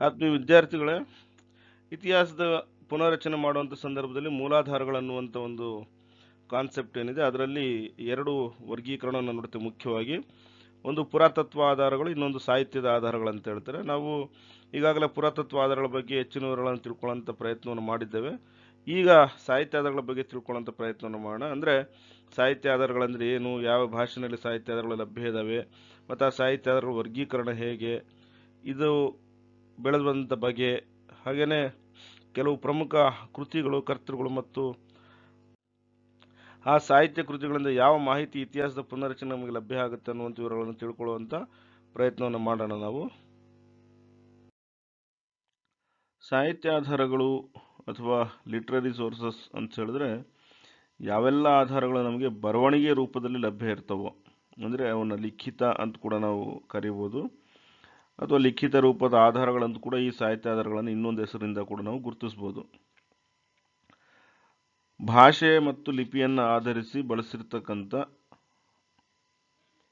ಆತ್ಮೀಯ ವಿದ್ಯಾರ್ಥಿಗಳೇ, ಇತಿಹಾಸದ ಪುನರಚನೆ ಮಾಡುವಂಥ ಸಂದರ್ಭದಲ್ಲಿ ಮೂಲಾಧಾರಗಳನ್ನುವಂಥ ಒಂದು ಕಾನ್ಸೆಪ್ಟ್ ಏನಿದೆ, ಅದರಲ್ಲಿ ಎರಡು ವರ್ಗೀಕರಣವನ್ನು ನೋಡ್ತೇವೆ ಮುಖ್ಯವಾಗಿ. ಒಂದು ಪುರಾತತ್ವ ಆಧಾರಗಳು, ಇನ್ನೊಂದು ಸಾಹಿತ್ಯದ ಆಧಾರಗಳು ಅಂತ ಹೇಳ್ತಾರೆ. ನಾವು ಈಗಾಗಲೇ ಪುರಾತತ್ವ ಆಧಾರಗಳ ಬಗ್ಗೆ ಹೆಚ್ಚಿನ ವಿವರಗಳನ್ನು ತಿಳ್ಕೊಳ್ಳೋಂಥ ಪ್ರಯತ್ನವನ್ನು ಮಾಡಿದ್ದೇವೆ. ಈಗ ಸಾಹಿತ್ಯ ಆಧಾರಗಳ ಬಗ್ಗೆ ತಿಳ್ಕೊಳ್ಳೋಂಥ ಪ್ರಯತ್ನವನ್ನು ಮಾಡೋಣ. ಅಂದರೆ ಸಾಹಿತ್ಯ ಆಧಾರಗಳಂದರೆ ಏನು, ಯಾವ ಭಾಷೆಯಲ್ಲಿ ಸಾಹಿತ್ಯ ಆಧಾರಗಳು ಲಭ್ಯ ಇದ್ದಾವೆ ಮತ್ತು ಆ ಸಾಹಿತ್ಯ ಆಧಾರಗಳ ವರ್ಗೀಕರಣ ಹೇಗೆ, ಇದು ಬೆಳೆದು ಬಂದಂಥ ಬಗೆ ಹಾಗೆಯೇ ಕೆಲವು ಪ್ರಮುಖ ಕೃತಿಗಳು, ಕರ್ತೃಗಳು ಮತ್ತು ಆ ಸಾಹಿತ್ಯ ಕೃತಿಗಳಿಂದ ಯಾವ ಮಾಹಿತಿ ಇತಿಹಾಸದ ಪುನರಚನೆ ನಮಗೆ ಲಭ್ಯ ಆಗುತ್ತೆ ಅನ್ನುವಂಥ ವಿವರಗಳನ್ನು ತಿಳ್ಕೊಳ್ಳುವಂಥ ಪ್ರಯತ್ನವನ್ನು ಮಾಡೋಣ ನಾವು. ಸಾಹಿತ್ಯ ಆಧಾರಗಳು ಅಥವಾ ಲಿಟ್ರರಿ ಸೋರ್ಸಸ್ ಅಂತ ಹೇಳಿದ್ರೆ ಯಾವೆಲ್ಲ ಆಧಾರಗಳು ನಮಗೆ ಬರವಣಿಗೆ ರೂಪದಲ್ಲಿ ಲಭ್ಯ ಇರ್ತವೋ, ಅಂದರೆ ಅವನ್ನ ಲಿಖಿತ ಅಂತ ಕೂಡ ನಾವು ಕರಿಬೋದು. ಅಥವಾ ಲಿಖಿತ ರೂಪದ ಆಧಾರಗಳಂತೂ ಕೂಡ ಈ ಸಾಹಿತ್ಯ ಆಧಾರಗಳನ್ನು ಇನ್ನೊಂದು ಹೆಸರಿಂದ ಕೂಡ ನಾವು ಗುರುತಿಸ್ಬೋದು. ಭಾಷೆ ಮತ್ತು ಲಿಪಿಯನ್ನು ಆಧರಿಸಿ ಬಳಸಿರ್ತಕ್ಕಂಥ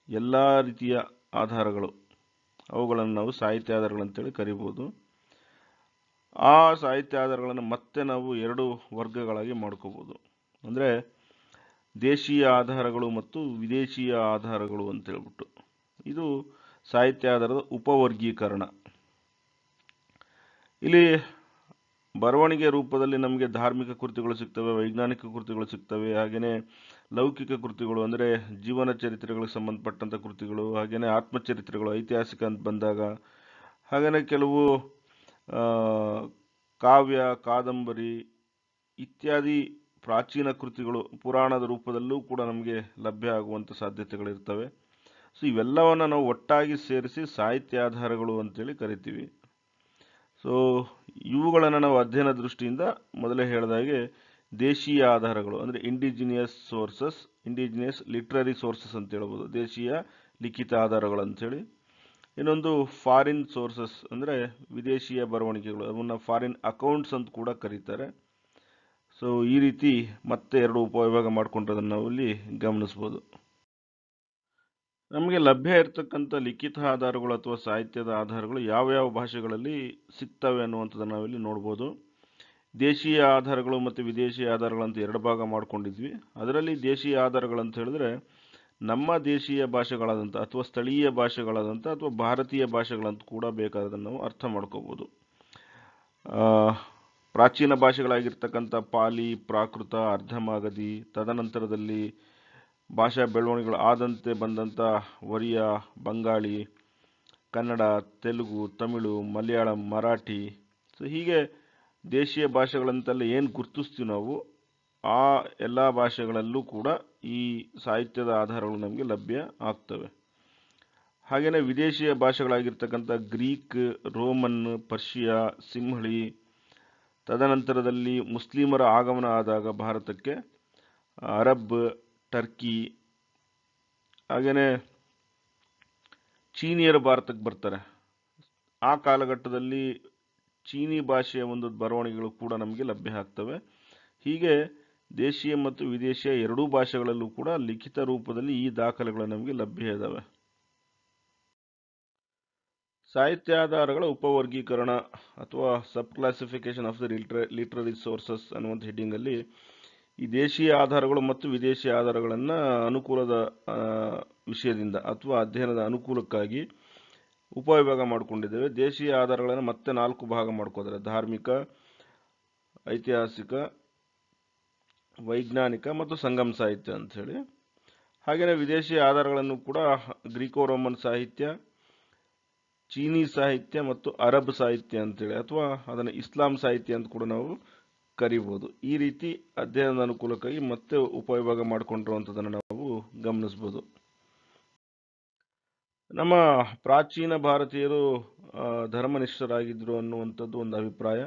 ಎಲ್ಲ ರೀತಿಯ ಆಧಾರಗಳು. ಅವುಗಳನ್ನು ನಾವು ಸಾಹಿತ್ಯ ಆಧಾರಗಳಂತೇಳಿ ಕರಿಬೋದು. ಆ ಸಾಹಿತ್ಯ ಆಧಾರಗಳನ್ನು ಮತ್ತೆ ನಾವು ಎರಡು ವರ್ಗಗಳಾಗಿ ಮಾಡ್ಕೋಬೋದು. ಅಂದರೆ ದೇಶೀಯ ಆಧಾರಗಳು ಮತ್ತು ವಿದೇಶೀಯ ಆಧಾರಗಳು ಅಂತ ಹೇಳ್ಬಿಟ್ಟು ಇದು ಸಾಹಿತ್ಯ ಆಧಾರದ ಉಪವರ್ಗೀಕರಣ. ಇಲ್ಲಿ ಬರವಣಿಗೆ ರೂಪದಲ್ಲಿ ನಮಗೆ ಧಾರ್ಮಿಕ ಕೃತಿಗಳು ಸಿಗ್ತವೆ, ವೈಜ್ಞಾನಿಕ ಕೃತಿಗಳು ಸಿಗ್ತವೆ, ಹಾಗೆಯೇ ಲೌಕಿಕ ಕೃತಿಗಳು ಅಂದರೆ ಜೀವನ ಚರಿತ್ರೆಗಳಿಗೆ ಸಂಬಂಧಪಟ್ಟಂಥ ಕೃತಿಗಳು, ಹಾಗೆಯೇ ಆತ್ಮಚರಿತ್ರೆಗಳು, ಐತಿಹಾಸಿಕ ಅಂತ ಬಂದಾಗ, ಹಾಗೆಯೇ ಕೆಲವು ಕಾವ್ಯ, ಕಾದಂಬರಿ ಇತ್ಯಾದಿ ಪ್ರಾಚೀನ ಕೃತಿಗಳು ಪುರಾಣದ ರೂಪದಲ್ಲೂ ಕೂಡ ನಮಗೆ ಲಭ್ಯ ಆಗುವಂಥ ಸಾಧ್ಯತೆಗಳಿರ್ತವೆ. ಸೊ ಇವೆಲ್ಲವನ್ನು ನಾವು ಒಟ್ಟಾಗಿ ಸೇರಿಸಿ ಸಾಹಿತ್ಯ ಆಧಾರಗಳು ಅಂತೇಳಿ ಕರಿತೀವಿ. ಸೊ ಇವುಗಳನ್ನು ನಾವು ಅಧ್ಯಯನ ದೃಷ್ಟಿಯಿಂದ ಮೊದಲೇ ಹೇಳಿದಾಗೆ ದೇಶೀಯ ಆಧಾರಗಳು ಅಂದರೆ indigenous sources indigenous literary sources ಅಂತ ಹೇಳ್ಬೋದು. ದೇಶೀಯ ಲಿಖಿತ ಆಧಾರಗಳು ಅಂಥೇಳಿ ಇನ್ನೊಂದು ಫಾರಿನ್ ಸೋರ್ಸಸ್ ಅಂದರೆ ವಿದೇಶೀಯ ಬರವಣಿಗೆಗಳು. ಅದನ್ನು ಫಾರಿನ್ ಅಕೌಂಟ್ಸ್ ಅಂತ ಕೂಡ ಕರೀತಾರೆ. ಸೊ ಈ ರೀತಿ ಮತ್ತೆ ಎರಡು ಉಪವಿಭಾಗ ಮಾಡಿಕೊಂಡ್ರದನ್ನು ನಾವು ಇಲ್ಲಿ ಗಮನಿಸ್ಬೋದು. ನಮಗೆ ಲಭ್ಯ ಇರತಕ್ಕಂಥ ಲಿಖಿತ ಆಧಾರಗಳು ಅಥವಾ ಸಾಹಿತ್ಯದ ಆಧಾರಗಳು ಯಾವ ಯಾವ ಭಾಷೆಗಳಲ್ಲಿ ಸಿಗ್ತವೆ ಅನ್ನುವಂಥದ್ದನ್ನು ನಾವಿಲ್ಲಿ ನೋಡ್ಬೋದು. ದೇಶೀಯ ಆಧಾರಗಳು ಮತ್ತು ವಿದೇಶಿ ಆಧಾರಗಳಂತ ಎರಡು ಭಾಗ ಮಾಡ್ಕೊಂಡಿದ್ವಿ. ಅದರಲ್ಲಿ ದೇಶೀಯ ಆಧಾರಗಳಂತ ಹೇಳಿದ್ರೆ ನಮ್ಮ ದೇಶೀಯ ಭಾಷೆಗಳಾದಂಥ ಅಥವಾ ಸ್ಥಳೀಯ ಭಾಷೆಗಳಾದಂಥ ಅಥವಾ ಭಾರತೀಯ ಭಾಷೆಗಳಂತ ಕೂಡ ಬೇಕಾದದನ್ನು ನಾವು ಅರ್ಥ ಮಾಡ್ಕೋಬೋದು. ಪ್ರಾಚೀನ ಭಾಷೆಗಳಾಗಿರ್ತಕ್ಕಂಥ ಪಾಲಿ, ಪ್ರಾಕೃತ, ಅರ್ಧಮಾಗದಿ, ತದನಂತರದಲ್ಲಿ ಭಾಷಾ ಬೆಳವಣಿಗೆಗಳು ಆದಂತೆ ಬಂದಂಥ ಒರಿಯ, ಬಂಗಾಳಿ, ಕನ್ನಡ, ತೆಲುಗು, ತಮಿಳು, ಮಲಯಾಳಂ, ಮರಾಠಿ. ಸೊ ಹೀಗೆ ದೇಶೀಯ ಭಾಷೆಗಳಂತೆಲ್ಲ ಏನು ಗುರ್ತಿಸ್ತೀವಿ ನಾವು, ಆ ಎಲ್ಲ ಭಾಷೆಗಳಲ್ಲೂ ಕೂಡ ಈ ಸಾಹಿತ್ಯದ ಆಧಾರಗಳು ನಮಗೆ ಲಭ್ಯ ಆಗ್ತವೆ. ಹಾಗೆಯೇ ವಿದೇಶೀಯ ಭಾಷೆಗಳಾಗಿರ್ತಕ್ಕಂಥ ಗ್ರೀಕ್, ರೋಮನ್, ಪರ್ಷಿಯಾ, ಸಿಂಹಳಿ, ತದನಂತರದಲ್ಲಿ ಮುಸ್ಲಿಮರ ಆಗಮನ ಆದಾಗ ಭಾರತಕ್ಕೆ ಅರಬ್ ಟರ್ಕಿ ಹಾಗೆಯೇ ಚೀನಿಯರು ಭಾರತಕ್ಕೆ ಬರ್ತಾರೆ. ಆ ಕಾಲಘಟ್ಟದಲ್ಲಿ ಚೀನಿ ಭಾಷೆಯ ಒಂದು ಬರವಣಿಗೆಗಳು ಕೂಡ ನಮಗೆ ಲಭ್ಯ ಆಗ್ತವೆ. ಹೀಗೆ ದೇಶೀಯ ಮತ್ತು ವಿದೇಶಿಯ ಎರಡೂ ಭಾಷೆಗಳಲ್ಲೂ ಕೂಡ ಲಿಖಿತ ರೂಪದಲ್ಲಿ ಈ ದಾಖಲೆಗಳು ನಮಗೆ ಲಭ್ಯ ಇದ್ದಾವೆ ಸಾಹಿತ್ಯಾಧಾರಗಳ ಉಪವರ್ಗೀಕರಣ ಅಥವಾ ಸಬ್ ಕ್ಲಾಸಿಫಿಕೇಶನ್ ಆಫ್ ದ ಲಿಟ್ರ ಲಿಟ್ರರಿ ಸೋರ್ಸಸ್ ಅನ್ನುವಂಥ ಹೆಡ್ಡಿಂಗಲ್ಲಿ ಈ ದೇಶೀಯ ಆಧಾರಗಳು ಮತ್ತು ವಿದೇಶಿ ಆಧಾರಗಳನ್ನು ಅನುಕೂಲದ ವಿಷಯದಿಂದ ಅಥವಾ ಅಧ್ಯಯನದ ಅನುಕೂಲಕ್ಕಾಗಿ ಉಪವಿಭಾಗ ಮಾಡಿಕೊಂಡಿದ್ದೇವೆ. ದೇಶೀಯ ಆಧಾರಗಳನ್ನು ಮತ್ತೆ ನಾಲ್ಕು ಭಾಗ ಮಾಡ್ಕೋತಾರೆ. ಧಾರ್ಮಿಕ, ಐತಿಹಾಸಿಕ, ವೈಜ್ಞಾನಿಕ ಮತ್ತು ಸಂಗಮ ಸಾಹಿತ್ಯ ಅಂಥೇಳಿ ಹಾಗೆಯೇ ವಿದೇಶಿ ಆಧಾರಗಳನ್ನು ಕೂಡ ಗ್ರೀಕೋ ರೋಮನ್ ಸಾಹಿತ್ಯ, ಚೀನೀ ಸಾಹಿತ್ಯ ಮತ್ತು ಅರಬ್ ಸಾಹಿತ್ಯ ಅಂತೇಳಿ ಅಥವಾ ಅದನ್ನು ಇಸ್ಲಾಂ ಸಾಹಿತ್ಯ ಅಂತ ಕೂಡ ನಾವು ಕರಿಬೋದು. ಈ ರೀತಿ ಅಧ್ಯಯನದ ಅನುಕೂಲಕ್ಕಾಗಿ ಮತ್ತೆ ಉಪವಿಭಾಗ ಮಾಡಿಕೊಂಡಿರುವಂಥದ್ದನ್ನು ನಾವು ಗಮನಿಸ್ಬೋದು. ನಮ್ಮ ಪ್ರಾಚೀನ ಭಾರತೀಯರು ಧರ್ಮನಿಷ್ಠರಾಗಿದ್ದರು ಅನ್ನುವಂಥದ್ದು ಒಂದು ಅಭಿಪ್ರಾಯ.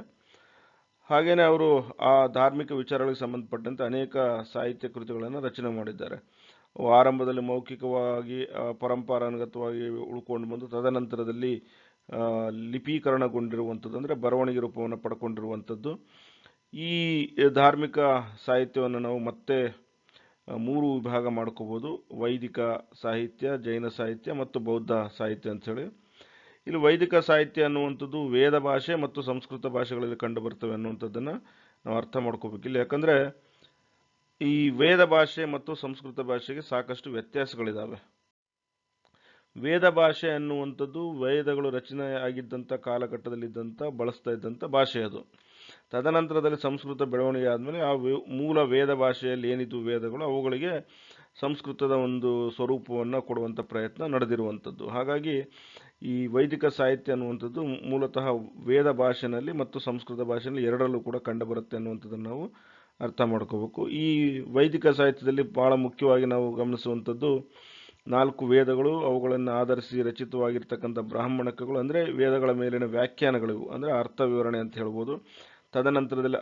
ಹಾಗೇನೆ ಅವರು ಆ ಧಾರ್ಮಿಕ ವಿಚಾರಗಳಿಗೆ ಸಂಬಂಧಪಟ್ಟಂತೆ ಅನೇಕ ಸಾಹಿತ್ಯ ಕೃತಿಗಳನ್ನು ರಚನೆ ಮಾಡಿದ್ದಾರೆ. ಆರಂಭದಲ್ಲಿ ಮೌಖಿಕವಾಗಿ ಪರಂಪರಾನುಗತವಾಗಿ ಉಳ್ಕೊಂಡು ಬಂದು ತದನಂತರದಲ್ಲಿ ಲಿಪೀಕರಣಗೊಂಡಿರುವಂಥದ್ದು ಅಂದರೆ ಬರವಣಿಗೆ ರೂಪವನ್ನು ಪಡ್ಕೊಂಡಿರುವಂಥದ್ದು. ಈ ಧಾರ್ಮಿಕ ಸಾಹಿತ್ಯವನ್ನು ನಾವು ಮತ್ತೆ ಮೂರು ವಿಭಾಗ ಮಾಡ್ಕೋಬೋದು. ವೈದಿಕ ಸಾಹಿತ್ಯ, ಜೈನ ಸಾಹಿತ್ಯ ಮತ್ತು ಬೌದ್ಧ ಸಾಹಿತ್ಯ ಅಂಥೇಳಿ ಇಲ್ಲಿ ವೈದಿಕ ಸಾಹಿತ್ಯ ಅನ್ನುವಂಥದ್ದು ವೇದ ಭಾಷೆ ಮತ್ತು ಸಂಸ್ಕೃತ ಭಾಷೆಗಳಲ್ಲಿ ಕಂಡು ಬರ್ತವೆ ಅನ್ನುವಂಥದ್ದನ್ನು ನಾವು ಅರ್ಥ ಮಾಡ್ಕೋಬೇಕು. ಇಲ್ಲಿ ಯಾಕಂದರೆ ಈ ವೇದ ಭಾಷೆ ಮತ್ತು ಸಂಸ್ಕೃತ ಭಾಷೆಗೆ ಸಾಕಷ್ಟು ವ್ಯತ್ಯಾಸಗಳಿದ್ದಾವೆ ವೇದ ಭಾಷೆ ಅನ್ನುವಂಥದ್ದು ವೇದಗಳು ರಚನೆ ಆಗಿದ್ದಂಥ ಕಾಲಘಟ್ಟದಲ್ಲಿದ್ದಂಥ ಬಳಸ್ತಾ ಇದ್ದಂಥ ಭಾಷೆ ಅದು. ತದನಂತರದಲ್ಲಿ ಸಂಸ್ಕೃತ ಬೆಳವಣಿಗೆ ಆದಮೇಲೆ ಆ ಮೂಲ ವೇದ ಭಾಷೆಯಲ್ಲಿ ಏನಿದ್ದು ವೇದಗಳು ಅವುಗಳಿಗೆ ಸಂಸ್ಕೃತದ ಒಂದು ಸ್ವರೂಪವನ್ನು ಕೊಡುವಂಥ ಪ್ರಯತ್ನ ನಡೆದಿರುವಂಥದ್ದು ಹಾಗಾಗಿ ಈ ವೈದಿಕ ಸಾಹಿತ್ಯ ಅನ್ನುವಂಥದ್ದು ಮೂಲತಃ ವೇದ ಭಾಷೆನಲ್ಲಿ ಮತ್ತು ಸಂಸ್ಕೃತ ಭಾಷೆಯಲ್ಲಿ ಎರಡರಲ್ಲೂ ಕೂಡ ಕಂಡುಬರುತ್ತೆ ಅನ್ನುವಂಥದ್ದನ್ನು ನಾವು ಅರ್ಥ ಮಾಡ್ಕೋಬೇಕು. ಈ ವೈದಿಕ ಸಾಹಿತ್ಯದಲ್ಲಿ ಬಹಳ ಮುಖ್ಯವಾಗಿ ನಾವು ಗಮನಿಸುವಂಥದ್ದು ನಾಲ್ಕು ವೇದಗಳು, ಅವುಗಳನ್ನು ಆಧರಿಸಿ ರಚಿತವಾಗಿರ್ತಕ್ಕಂಥ ಬ್ರಾಹ್ಮಣಕಗಳು ಅಂದರೆ ವೇದಗಳ ಮೇಲಿನ ವ್ಯಾಖ್ಯಾನಗಳಿವು, ಅಂದರೆ ಅರ್ಥ ವಿವರಣೆ ಅಂತ ಹೇಳ್ಬೋದು. ತದನಂತರದಲ್ಲಿ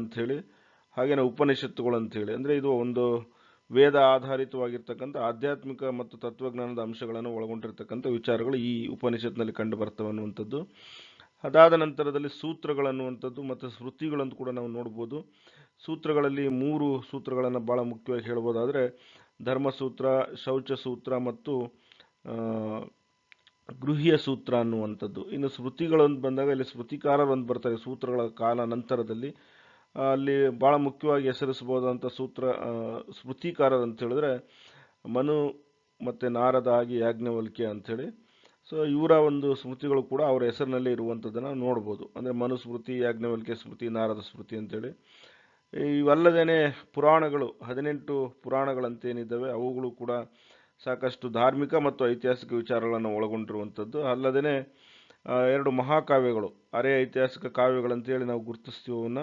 ಅಂಥೇಳಿ ಹಾಗೆಯೇ ಉಪನಿಷತ್ತುಗಳು ಅಂಥೇಳಿ ಅಂದರೆ ಇದು ಒಂದು ವೇದ ಆಧಾರಿತವಾಗಿರ್ತಕ್ಕಂಥ ಆಧ್ಯಾತ್ಮಿಕ ಮತ್ತು ತತ್ವಜ್ಞಾನದ ಅಂಶಗಳನ್ನು ಒಳಗೊಂಡಿರ್ತಕ್ಕಂಥ ವಿಚಾರಗಳು ಈ ಉಪನಿಷತ್ನಲ್ಲಿ ಕಂಡು ಬರ್ತವೆ ಅನ್ನುವಂಥದ್ದು. ಅದಾದ ನಂತರದಲ್ಲಿ ಸೂತ್ರಗಳನ್ನುವಂಥದ್ದು ಮತ್ತು ಸ್ಮೃತಿಗಳಂತ ಕೂಡ ನಾವು ನೋಡ್ಬೋದು. ಸೂತ್ರಗಳಲ್ಲಿ ಮೂರು ಸೂತ್ರಗಳನ್ನು ಭಾಳ ಮುಖ್ಯವಾಗಿ ಹೇಳ್ಬೋದಾದರೆ ಧರ್ಮಸೂತ್ರ ಶೌಚ ಸೂತ್ರ ಮತ್ತು ಗೃಹ್ಯ ಸೂತ್ರ ಅನ್ನುವಂಥದ್ದು. ಇನ್ನು ಸ್ಮೃತಿಗಳು ಅಂತ ಬಂದಾಗ ಇಲ್ಲಿ ಸ್ಮೃತಿಕಾರರು ಒಂದು ಬರ್ತಾರೆ, ಸೂತ್ರಗಳ ಕಾಲ ನಂತರದಲ್ಲಿ. ಅಲ್ಲಿ ಭಾಳ ಮುಖ್ಯವಾಗಿ ಹೆಸರಿಸಬಹುದಂಥ ಸೂತ್ರ ಸ್ಮೃತಿಕಾರರು ಅಂತ ಹೇಳಿದ್ರೆ ಮನು ಮತ್ತು ನಾರದ ಆಗಿ ಯಾಜ್ಞವಲ್ಕೆ ಅಂಥೇಳಿ ಸೊ ಇವರ ಒಂದು ಸ್ಮೃತಿಗಳು ಕೂಡ ಅವರ ಹೆಸರಿನಲ್ಲಿ ಇರುವಂಥದ್ದನ್ನು ನೋಡ್ಬೋದು. ಅಂದರೆ ಮನುಸ್ಮೃತಿ ಯಾಜ್ಞವಲ್ಕೆ ಸ್ಮೃತಿ, ನಾರದ ಸ್ಮೃತಿ ಅಂತೇಳಿ ಇವಲ್ಲದೇ ಪುರಾಣಗಳು, ಹದಿನೆಂಟು ಪುರಾಣಗಳಂತೇನಿದ್ದಾವೆ, ಅವುಗಳು ಕೂಡ ಸಾಕಷ್ಟು ಧಾರ್ಮಿಕ ಮತ್ತು ಐತಿಹಾಸಿಕ ವಿಚಾರಗಳನ್ನು ಒಳಗೊಂಡಿರುವಂಥದ್ದು. ಅಲ್ಲದೇ ಎರಡು ಮಹಾಕಾವ್ಯಗಳು, ಅರೆ ಐತಿಹಾಸಿಕ ಕಾವ್ಯಗಳಂತೇಳಿ ನಾವು ಗುರುತಿಸ್ತೀವಿ ಅವನ್ನ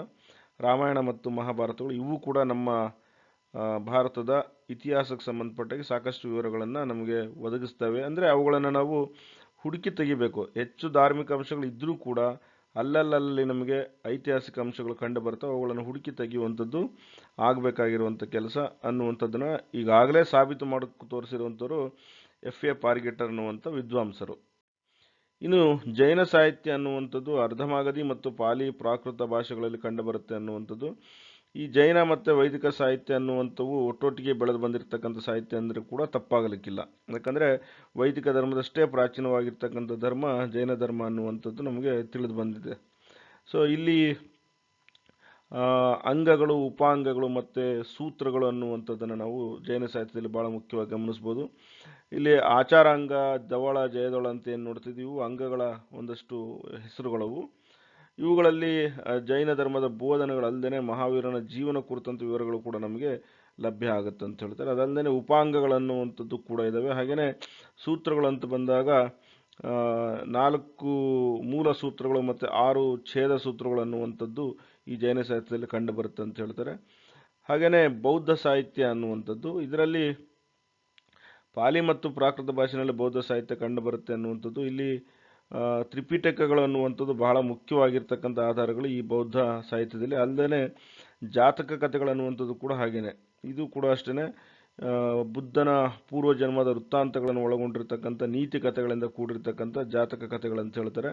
ರಾಮಾಯಣ ಮತ್ತು ಮಹಾಭಾರತಗಳು. ಇವು ಕೂಡ ನಮ್ಮ ಭಾರತದ ಇತಿಹಾಸಕ್ಕೆ ಸಂಬಂಧಪಟ್ಟಾಗಿ ಸಾಕಷ್ಟು ವಿವರಗಳನ್ನು ನಮಗೆ ಒದಗಿಸ್ತವೆ. ಅಂದರೆ ಅವುಗಳನ್ನು ನಾವು ಹುಡುಕಿ ತೆಗಿಬೇಕು. ಹೆಚ್ಚು ಧಾರ್ಮಿಕ ಅಂಶಗಳು ಇದ್ದರೂ ಕೂಡ ಅಲ್ಲಲ್ಲಲ್ಲಿ ನಮಗೆ ಐತಿಹಾಸಿಕ ಅಂಶಗಳು ಕಂಡು ಬರ್ತವೆ, ಅವುಗಳನ್ನು ಹುಡುಕಿ ತೆಗೆಯುವಂಥದ್ದು ಆಗಬೇಕಾಗಿರುವಂಥ ಕೆಲಸ ಅನ್ನುವಂಥದ್ದನ್ನು ಈಗಾಗಲೇ ಸಾಬೀತು ಮಾಡಕ್ಕೆ ತೋರಿಸಿರುವಂಥವ್ರು ಎಫ್ ಎ ಪಾರ್ಗೆಟರ್ ಅನ್ನುವಂಥ ವಿದ್ವಾಂಸರು. ಇನ್ನು ಜೈನ ಸಾಹಿತ್ಯ ಅನ್ನುವಂಥದ್ದು ಅರ್ಧಮಾಗದಿ ಮತ್ತು ಪಾಲಿ ಪ್ರಾಕೃತ ಭಾಷೆಗಳಲ್ಲಿ ಕಂಡುಬರುತ್ತೆ ಅನ್ನುವಂಥದ್ದು ಈ ಜೈನ ಮತ್ತು ವೈದಿಕ ಸಾಹಿತ್ಯ ಅನ್ನುವಂಥವು ಒಟ್ಟೊಟ್ಟಿಗೆ ಬೆಳೆದು ಬಂದಿರತಕ್ಕಂಥ ಸಾಹಿತ್ಯ ಅಂದರೆ ಕೂಡ ತಪ್ಪಾಗಲಿಕ್ಕಿಲ್ಲ. ಯಾಕಂದರೆ ವೈದಿಕ ಧರ್ಮದಷ್ಟೇ ಪ್ರಾಚೀನವಾಗಿರ್ತಕ್ಕಂಥ ಧರ್ಮ ಜೈನ ಧರ್ಮ ಅನ್ನುವಂಥದ್ದು ನಮಗೆ ತಿಳಿದು ಬಂದಿದೆ. ಸೊ ಇಲ್ಲಿ ಅಂಗಗಳು, ಉಪಾಂಗಗಳು ಮತ್ತು ಸೂತ್ರಗಳು ಅನ್ನುವಂಥದ್ದನ್ನು ನಾವು ಜೈನ ಸಾಹಿತ್ಯದಲ್ಲಿ ಭಾಳ ಮುಖ್ಯವಾಗಿ ಗಮನಿಸ್ಬೋದು. ಇಲ್ಲಿ ಆಚಾರಾಂಗ ದವಳ ಜಯದೊಳ ಅಂತ ಏನು ನೋಡ್ತಿದ್ದೀವಿ ಅಂಗಗಳ ಒಂದಷ್ಟು ಹೆಸರುಗಳವು. ಇವುಗಳಲ್ಲಿ ಜೈನ ಧರ್ಮದ ಬೋಧನೆಗಳಲ್ಲದೆ ಮಹಾವೀರನ ಜೀವನ ಕುರಿತಂಥ ವಿವರಗಳು ಕೂಡ ನಮಗೆ ಲಭ್ಯ ಆಗುತ್ತೆ ಅಂತ ಹೇಳ್ತಾರೆ. ಅದಲ್ಲದೆ ಉಪಾಂಗಗಳನ್ನುವಂಥದ್ದು ಕೂಡ ಇದ್ದಾವೆ ಹಾಗೆಯೇ ಸೂತ್ರಗಳಂತ ಬಂದಾಗ ನಾಲ್ಕು ಮೂಲ ಸೂತ್ರಗಳು ಮತ್ತು ಆರು ಛೇದ ಸೂತ್ರಗಳು ಅನ್ನುವಂಥದ್ದು ಈ ಜೈನ ಸಾಹಿತ್ಯದಲ್ಲಿ ಕಂಡು ಬರುತ್ತೆ ಅಂತ ಹೇಳ್ತಾರೆ. ಹಾಗೆಯೇ ಬೌದ್ಧ ಸಾಹಿತ್ಯ ಅನ್ನುವಂಥದ್ದು. ಇದರಲ್ಲಿ ಪಾಲಿ ಮತ್ತು ಪ್ರಾಕೃತ ಭಾಷೆಯಲ್ಲಿ ಬೌದ್ಧ ಸಾಹಿತ್ಯ ಕಂಡು ಬರುತ್ತೆ ಅನ್ನುವಂಥದ್ದು. ಇಲ್ಲಿ ತ್ರಿಪಿಟಕಗಳು ಅನ್ನುವಂಥದ್ದು ಬಹಳ ಮುಖ್ಯವಾಗಿರ್ತಕ್ಕಂಥ ಆಧಾರಗಳು ಈ ಬೌದ್ಧ ಸಾಹಿತ್ಯದಲ್ಲಿ. ಅಲ್ಲದೆ ಜಾತಕ ಕಥೆಗಳು ಅನ್ನುವಂಥದ್ದು ಕೂಡ ಹಾಗೇನೆ. ಇದು ಕೂಡ ಅಷ್ಟೇ ಬುದ್ಧನ ಪೂರ್ವ ಜನ್ಮದ ವೃತ್ತಾಂತಗಳನ್ನು ಒಳಗೊಂಡಿರ್ತಕ್ಕಂಥ ನೀತಿ ಕಥೆಗಳಿಂದ ಕೂಡಿರ್ತಕ್ಕಂಥ ಜಾತಕ ಕಥೆಗಳಂತ ಹೇಳ್ತಾರೆ.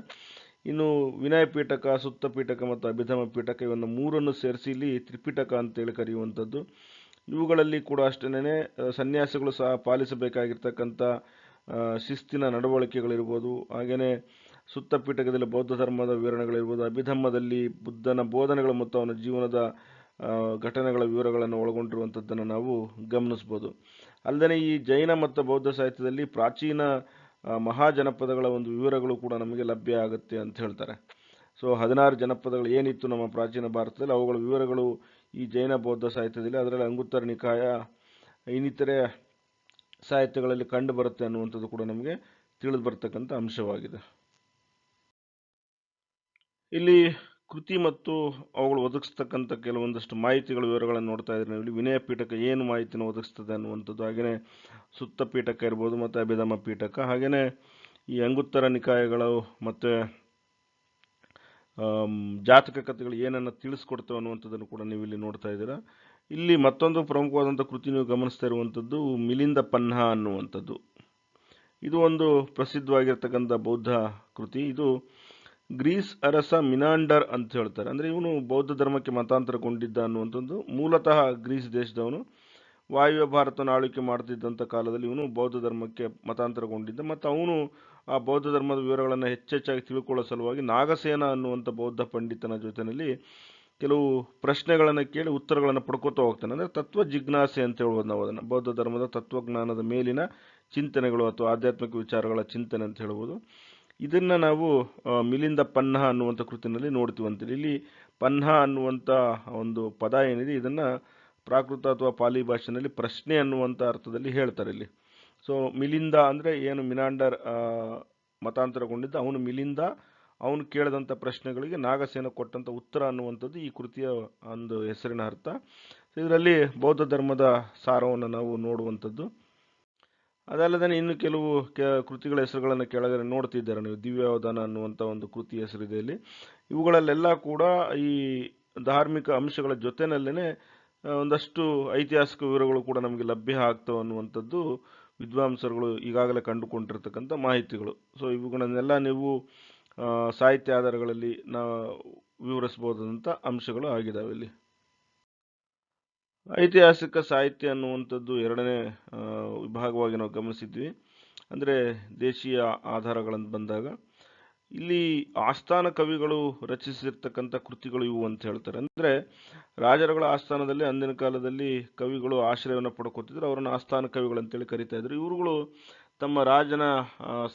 ಇನ್ನು ವಿನಯ ಪೀಠಕ ಸುತ್ತ ಪೀಠಕ ಮತ್ತು ಅಭಿಧಮ ಪೀಠಕ ಇವನ್ನು ಮೂರನ್ನು ಸೇರಿಸಿ ಇಲ್ಲಿ ತ್ರಿಪಿಟಕ ಅಂತೇಳಿ ಕರೆಯುವಂಥದ್ದು. ಇವುಗಳಲ್ಲಿ ಕೂಡ ಅಷ್ಟೇ ಸನ್ಯಾಸಿಗಳು ಸಹ ಪಾಲಿಸಬೇಕಾಗಿರ್ತಕ್ಕಂಥ ಶಿಸ್ತಿನ ನಡವಳಿಕೆಗಳಿರ್ಬೋದು ಹಾಗೆಯೇ ಸುತ್ತ ಪೀಠಕದಲ್ಲಿ ಬೌದ್ಧ ಧರ್ಮದ ವಿವರಣೆಗಳಿರ್ಬೋದು, ಅಭಿಧಮ್ಮದಲ್ಲಿ ಬುದ್ಧನ ಬೋಧನೆಗಳು ಮತ್ತು ಅವನ ಜೀವನದ ಘಟನೆಗಳ ವಿವರಗಳನ್ನು ಒಳಗೊಂಡಿರುವಂಥದ್ದನ್ನು ನಾವು ಗಮನಿಸ್ಬೋದು. ಅಲ್ಲದೆ ಈ ಜೈನ ಮತ್ತು ಬೌದ್ಧ ಸಾಹಿತ್ಯದಲ್ಲಿ ಪ್ರಾಚೀನ ಮಹಾಜನಪದಗಳ ಒಂದು ವಿವರಗಳು ಕೂಡ ನಮಗೆ ಲಭ್ಯ ಆಗುತ್ತೆ ಅಂತ ಹೇಳ್ತಾರೆ. ಸೊ, ಹದಿನಾರು ಜನಪದಗಳು ಏನಿತ್ತು ನಮ್ಮ ಪ್ರಾಚೀನ ಭಾರತದಲ್ಲಿ, ಅವುಗಳ ವಿವರಗಳು ಈ ಜೈನ ಬೌದ್ಧ ಸಾಹಿತ್ಯದಲ್ಲಿ, ಅದರಲ್ಲಿ ಅಂಗುತ್ತರ, ನಿಕಾಯ, ಇನ್ನಿತರೆ ಸಾಹಿತ್ಯಗಳಲ್ಲಿ ಕಂಡು ಬರುತ್ತೆ ಅನ್ನುವಂಥದ್ದು ಕೂಡ ನಮಗೆ ತಿಳಿದು ಬರ್ತಕ್ಕಂಥ ಅಂಶವಾಗಿದೆ. ಇಲ್ಲಿ ಕೃತಿ ಮತ್ತು ಅವುಗಳು ಒದಗಿಸ್ತಕ್ಕಂಥ ಕೆಲವೊಂದಷ್ಟು ಮಾಹಿತಿಗಳ, ವಿವರಗಳನ್ನು ನೋಡ್ತಾ ಇದ್ರೆ ನಾವು ಇಲ್ಲಿ ವಿನಯ ಪೀಠಕ ಏನು ಮಾಹಿತಿನ ಒದಗಿಸ್ತದೆ ಅನ್ನುವಂಥದ್ದು ಹಾಗೆಯೇ ಸುತ್ತ ಪೀಠಕ ಇರ್ಬೋದು ಮತ್ತು ಅಭಿಧಮ ಪೀಠಕ ಹಾಗೆಯೇ ಈ ಅಂಗುತ್ತರ ನಿಕಾಯಗಳು ಮತ್ತು ಜಾತಕ ಕಥೆಗಳು ಏನನ್ನು ತಿಳಿಸ್ಕೊಡ್ತವೆ ಅನ್ನುವಂಥದ್ದನ್ನು ಕೂಡ ನೀವು ಇಲ್ಲಿ ನೋಡ್ತಾ ಇದ್ದೀರಾ. ಇಲ್ಲಿ ಮತ್ತೊಂದು ಪ್ರಮುಖವಾದಂಥ ಕೃತಿ ನೀವು ಗಮನಿಸ್ತಾ ಇರುವಂಥದ್ದು ಮಿಲಿಂದ ಪನ್ಹ ಅನ್ನುವಂಥದ್ದು. ಇದು ಒಂದು ಪ್ರಸಿದ್ಧವಾಗಿರ್ತಕ್ಕಂಥ ಬೌದ್ಧ ಕೃತಿ. ಇದು ಗ್ರೀಸ್ ಅರಸ ಮಿನಾಂಡರ್ ಅಂತ ಹೇಳ್ತಾರೆ. ಅಂದರೆ ಇವನು ಬೌದ್ಧ ಧರ್ಮಕ್ಕೆ ಮತಾಂತರಗೊಂಡಿದ್ದ ಅನ್ನುವಂಥದ್ದು. ಮೂಲತಃ ಗ್ರೀಸ್ ದೇಶದವನು ವಾಯುವ್ಯ ಭಾರತವನ್ನು ಆಳ್ವಿಕೆ ಮಾಡ್ತಿದ್ದಂಥ ಕಾಲದಲ್ಲಿ ಇವನು ಬೌದ್ಧ ಧರ್ಮಕ್ಕೆ ಮತಾಂತರಗೊಂಡಿದ್ದ. ಮತ್ತು ಅವನು ಆ ಬೌದ್ಧ ಧರ್ಮದ ವಿವರಗಳನ್ನು ಹೆಚ್ಚೆಚ್ಚಾಗಿ ತಿಳ್ಕೊಳ್ಳೋ ಸಲುವಾಗಿ ನಾಗಸೇನ ಅನ್ನುವಂಥ ಬೌದ್ಧ ಪಂಡಿತನ ಜೊತೆಯಲ್ಲಿ ಕೆಲವು ಪ್ರಶ್ನೆಗಳನ್ನು ಕೇಳಿ ಉತ್ತರಗಳನ್ನು ಪಡ್ಕೋತಾ ಹೋಗ್ತಾನೆ. ಅಂದರೆ ತತ್ವ ಜಿಜ್ಞಾಸೆ ಅಂತ ಹೇಳ್ಬೋದು ನಾವು ಅದನ್ನು. ಬೌದ್ಧ ಧರ್ಮದ ತತ್ವಜ್ಞಾನದ ಮೇಲಿನ ಚಿಂತನೆಗಳು ಅಥವಾ ಆಧ್ಯಾತ್ಮಿಕ ವಿಚಾರಗಳ ಚಿಂತನೆ ಅಂತ ಹೇಳ್ಬೋದು. ಇದನ್ನು ನಾವು ಮಿಲಿಂದ ಪನ್ಹ ಅನ್ನುವಂಥ ಕೃತಿನಲ್ಲಿ ನೋಡ್ತೀವಿ ಅಂತೇಳಿ ಇಲ್ಲಿ ಪನ್ಹ ಅನ್ನುವಂಥ ಒಂದು ಪದ ಏನಿದೆ, ಇದನ್ನು ಪ್ರಾಕೃತ ಅಥವಾ ಪಾಲಿ ಭಾಷೆಯಲ್ಲಿ ಪ್ರಶ್ನೆ ಅನ್ನುವಂಥ ಅರ್ಥದಲ್ಲಿ ಹೇಳ್ತಾರೆ ಇಲ್ಲಿ. ಸೊ ಮಿಲಿಂದ ಅಂದರೆ ಏನು? ಮಿನಾಂಡರ್ ಮತಾಂತರಗೊಂಡಿದ್ದ ಅವನು ಮಿಲಿಂದ ಅವನು ಕೇಳಿದಂಥ ಪ್ರಶ್ನೆಗಳಿಗೆ ನಾಗಸೇನ ಕೊಟ್ಟಂಥ ಉತ್ತರ ಅನ್ನುವಂಥದ್ದು ಈ ಕೃತಿಯ ಒಂದು ಹೆಸರಿನ ಅರ್ಥ. ಇದರಲ್ಲಿ ಬೌದ್ಧ ಧರ್ಮದ ಸಾರವನ್ನು ನಾವು ನೋಡುವಂಥದ್ದು. ಅದಲ್ಲದೆ ಇನ್ನು ಕೆಲವು ಕೃತಿಗಳ ಹೆಸರುಗಳನ್ನು ಕೆಳಗಡೆ ನೋಡ್ತಿದ್ದಾರೆ ನೀವು. ದಿವ್ಯಾವಧಾನ ಅನ್ನುವಂಥ ಒಂದು ಕೃತಿ ಹೆಸರಿದೆ ಇಲ್ಲಿ ಇವುಗಳಲ್ಲೆಲ್ಲ ಕೂಡ ಈ ಧಾರ್ಮಿಕ ಅಂಶಗಳ ಜೊತೆನಲ್ಲೇ ಒಂದಷ್ಟು ಐತಿಹಾಸಿಕ ವಿವರಗಳು ಕೂಡ ನಮಗೆ ಲಭ್ಯ ಆಗ್ತವೆ ಅನ್ನುವಂಥದ್ದು ವಿದ್ವಾಂಸರುಗಳು ಈಗಾಗಲೇ ಕಂಡುಕೊಂಡಿರ್ತಕ್ಕಂಥ ಮಾಹಿತಿಗಳು. ಸೊ ಇವುಗಳನ್ನೆಲ್ಲ ನೀವು ಸಾಹಿತ್ಯ ಆಧಾರಗಳಲ್ಲಿ ನಾವು ವಿವರಿಸ್ಬೋದಂಥ ಅಂಶಗಳು ಆಗಿದ್ದಾವೆ ಇಲ್ಲಿ. ಐತಿಹಾಸಿಕ ಸಾಹಿತ್ಯ ಅನ್ನುವಂಥದ್ದು ಎರಡನೇ ವಿಭಾಗವಾಗಿ ನಾವು ಗಮನಿಸಿದ್ವಿ. ಅಂದರೆ ದೇಶೀಯ ಆಧಾರಗಳನ್ನು ಬಂದಾಗ ಇಲ್ಲಿ ಆಸ್ಥಾನ ಕವಿಗಳು ರಚಿಸಿರ್ತಕ್ಕಂಥ ಕೃತಿಗಳು ಇವು ಅಂತ ಹೇಳ್ತಾರೆ. ಅಂದರೆ ರಾಜರುಗಳ ಆಸ್ಥಾನದಲ್ಲಿ ಅಂದಿನ ಕಾಲದಲ್ಲಿ ಕವಿಗಳು ಆಶ್ರಯವನ್ನು ಪಡ್ಕೋತಿದ್ರು, ಅವರನ್ನು ಆಸ್ಥಾನ ಕವಿಗಳು ಅಂತೇಳಿ ಕರಿತಾ ಇದ್ರು. ಇವರುಗಳು ತಮ್ಮ ರಾಜನ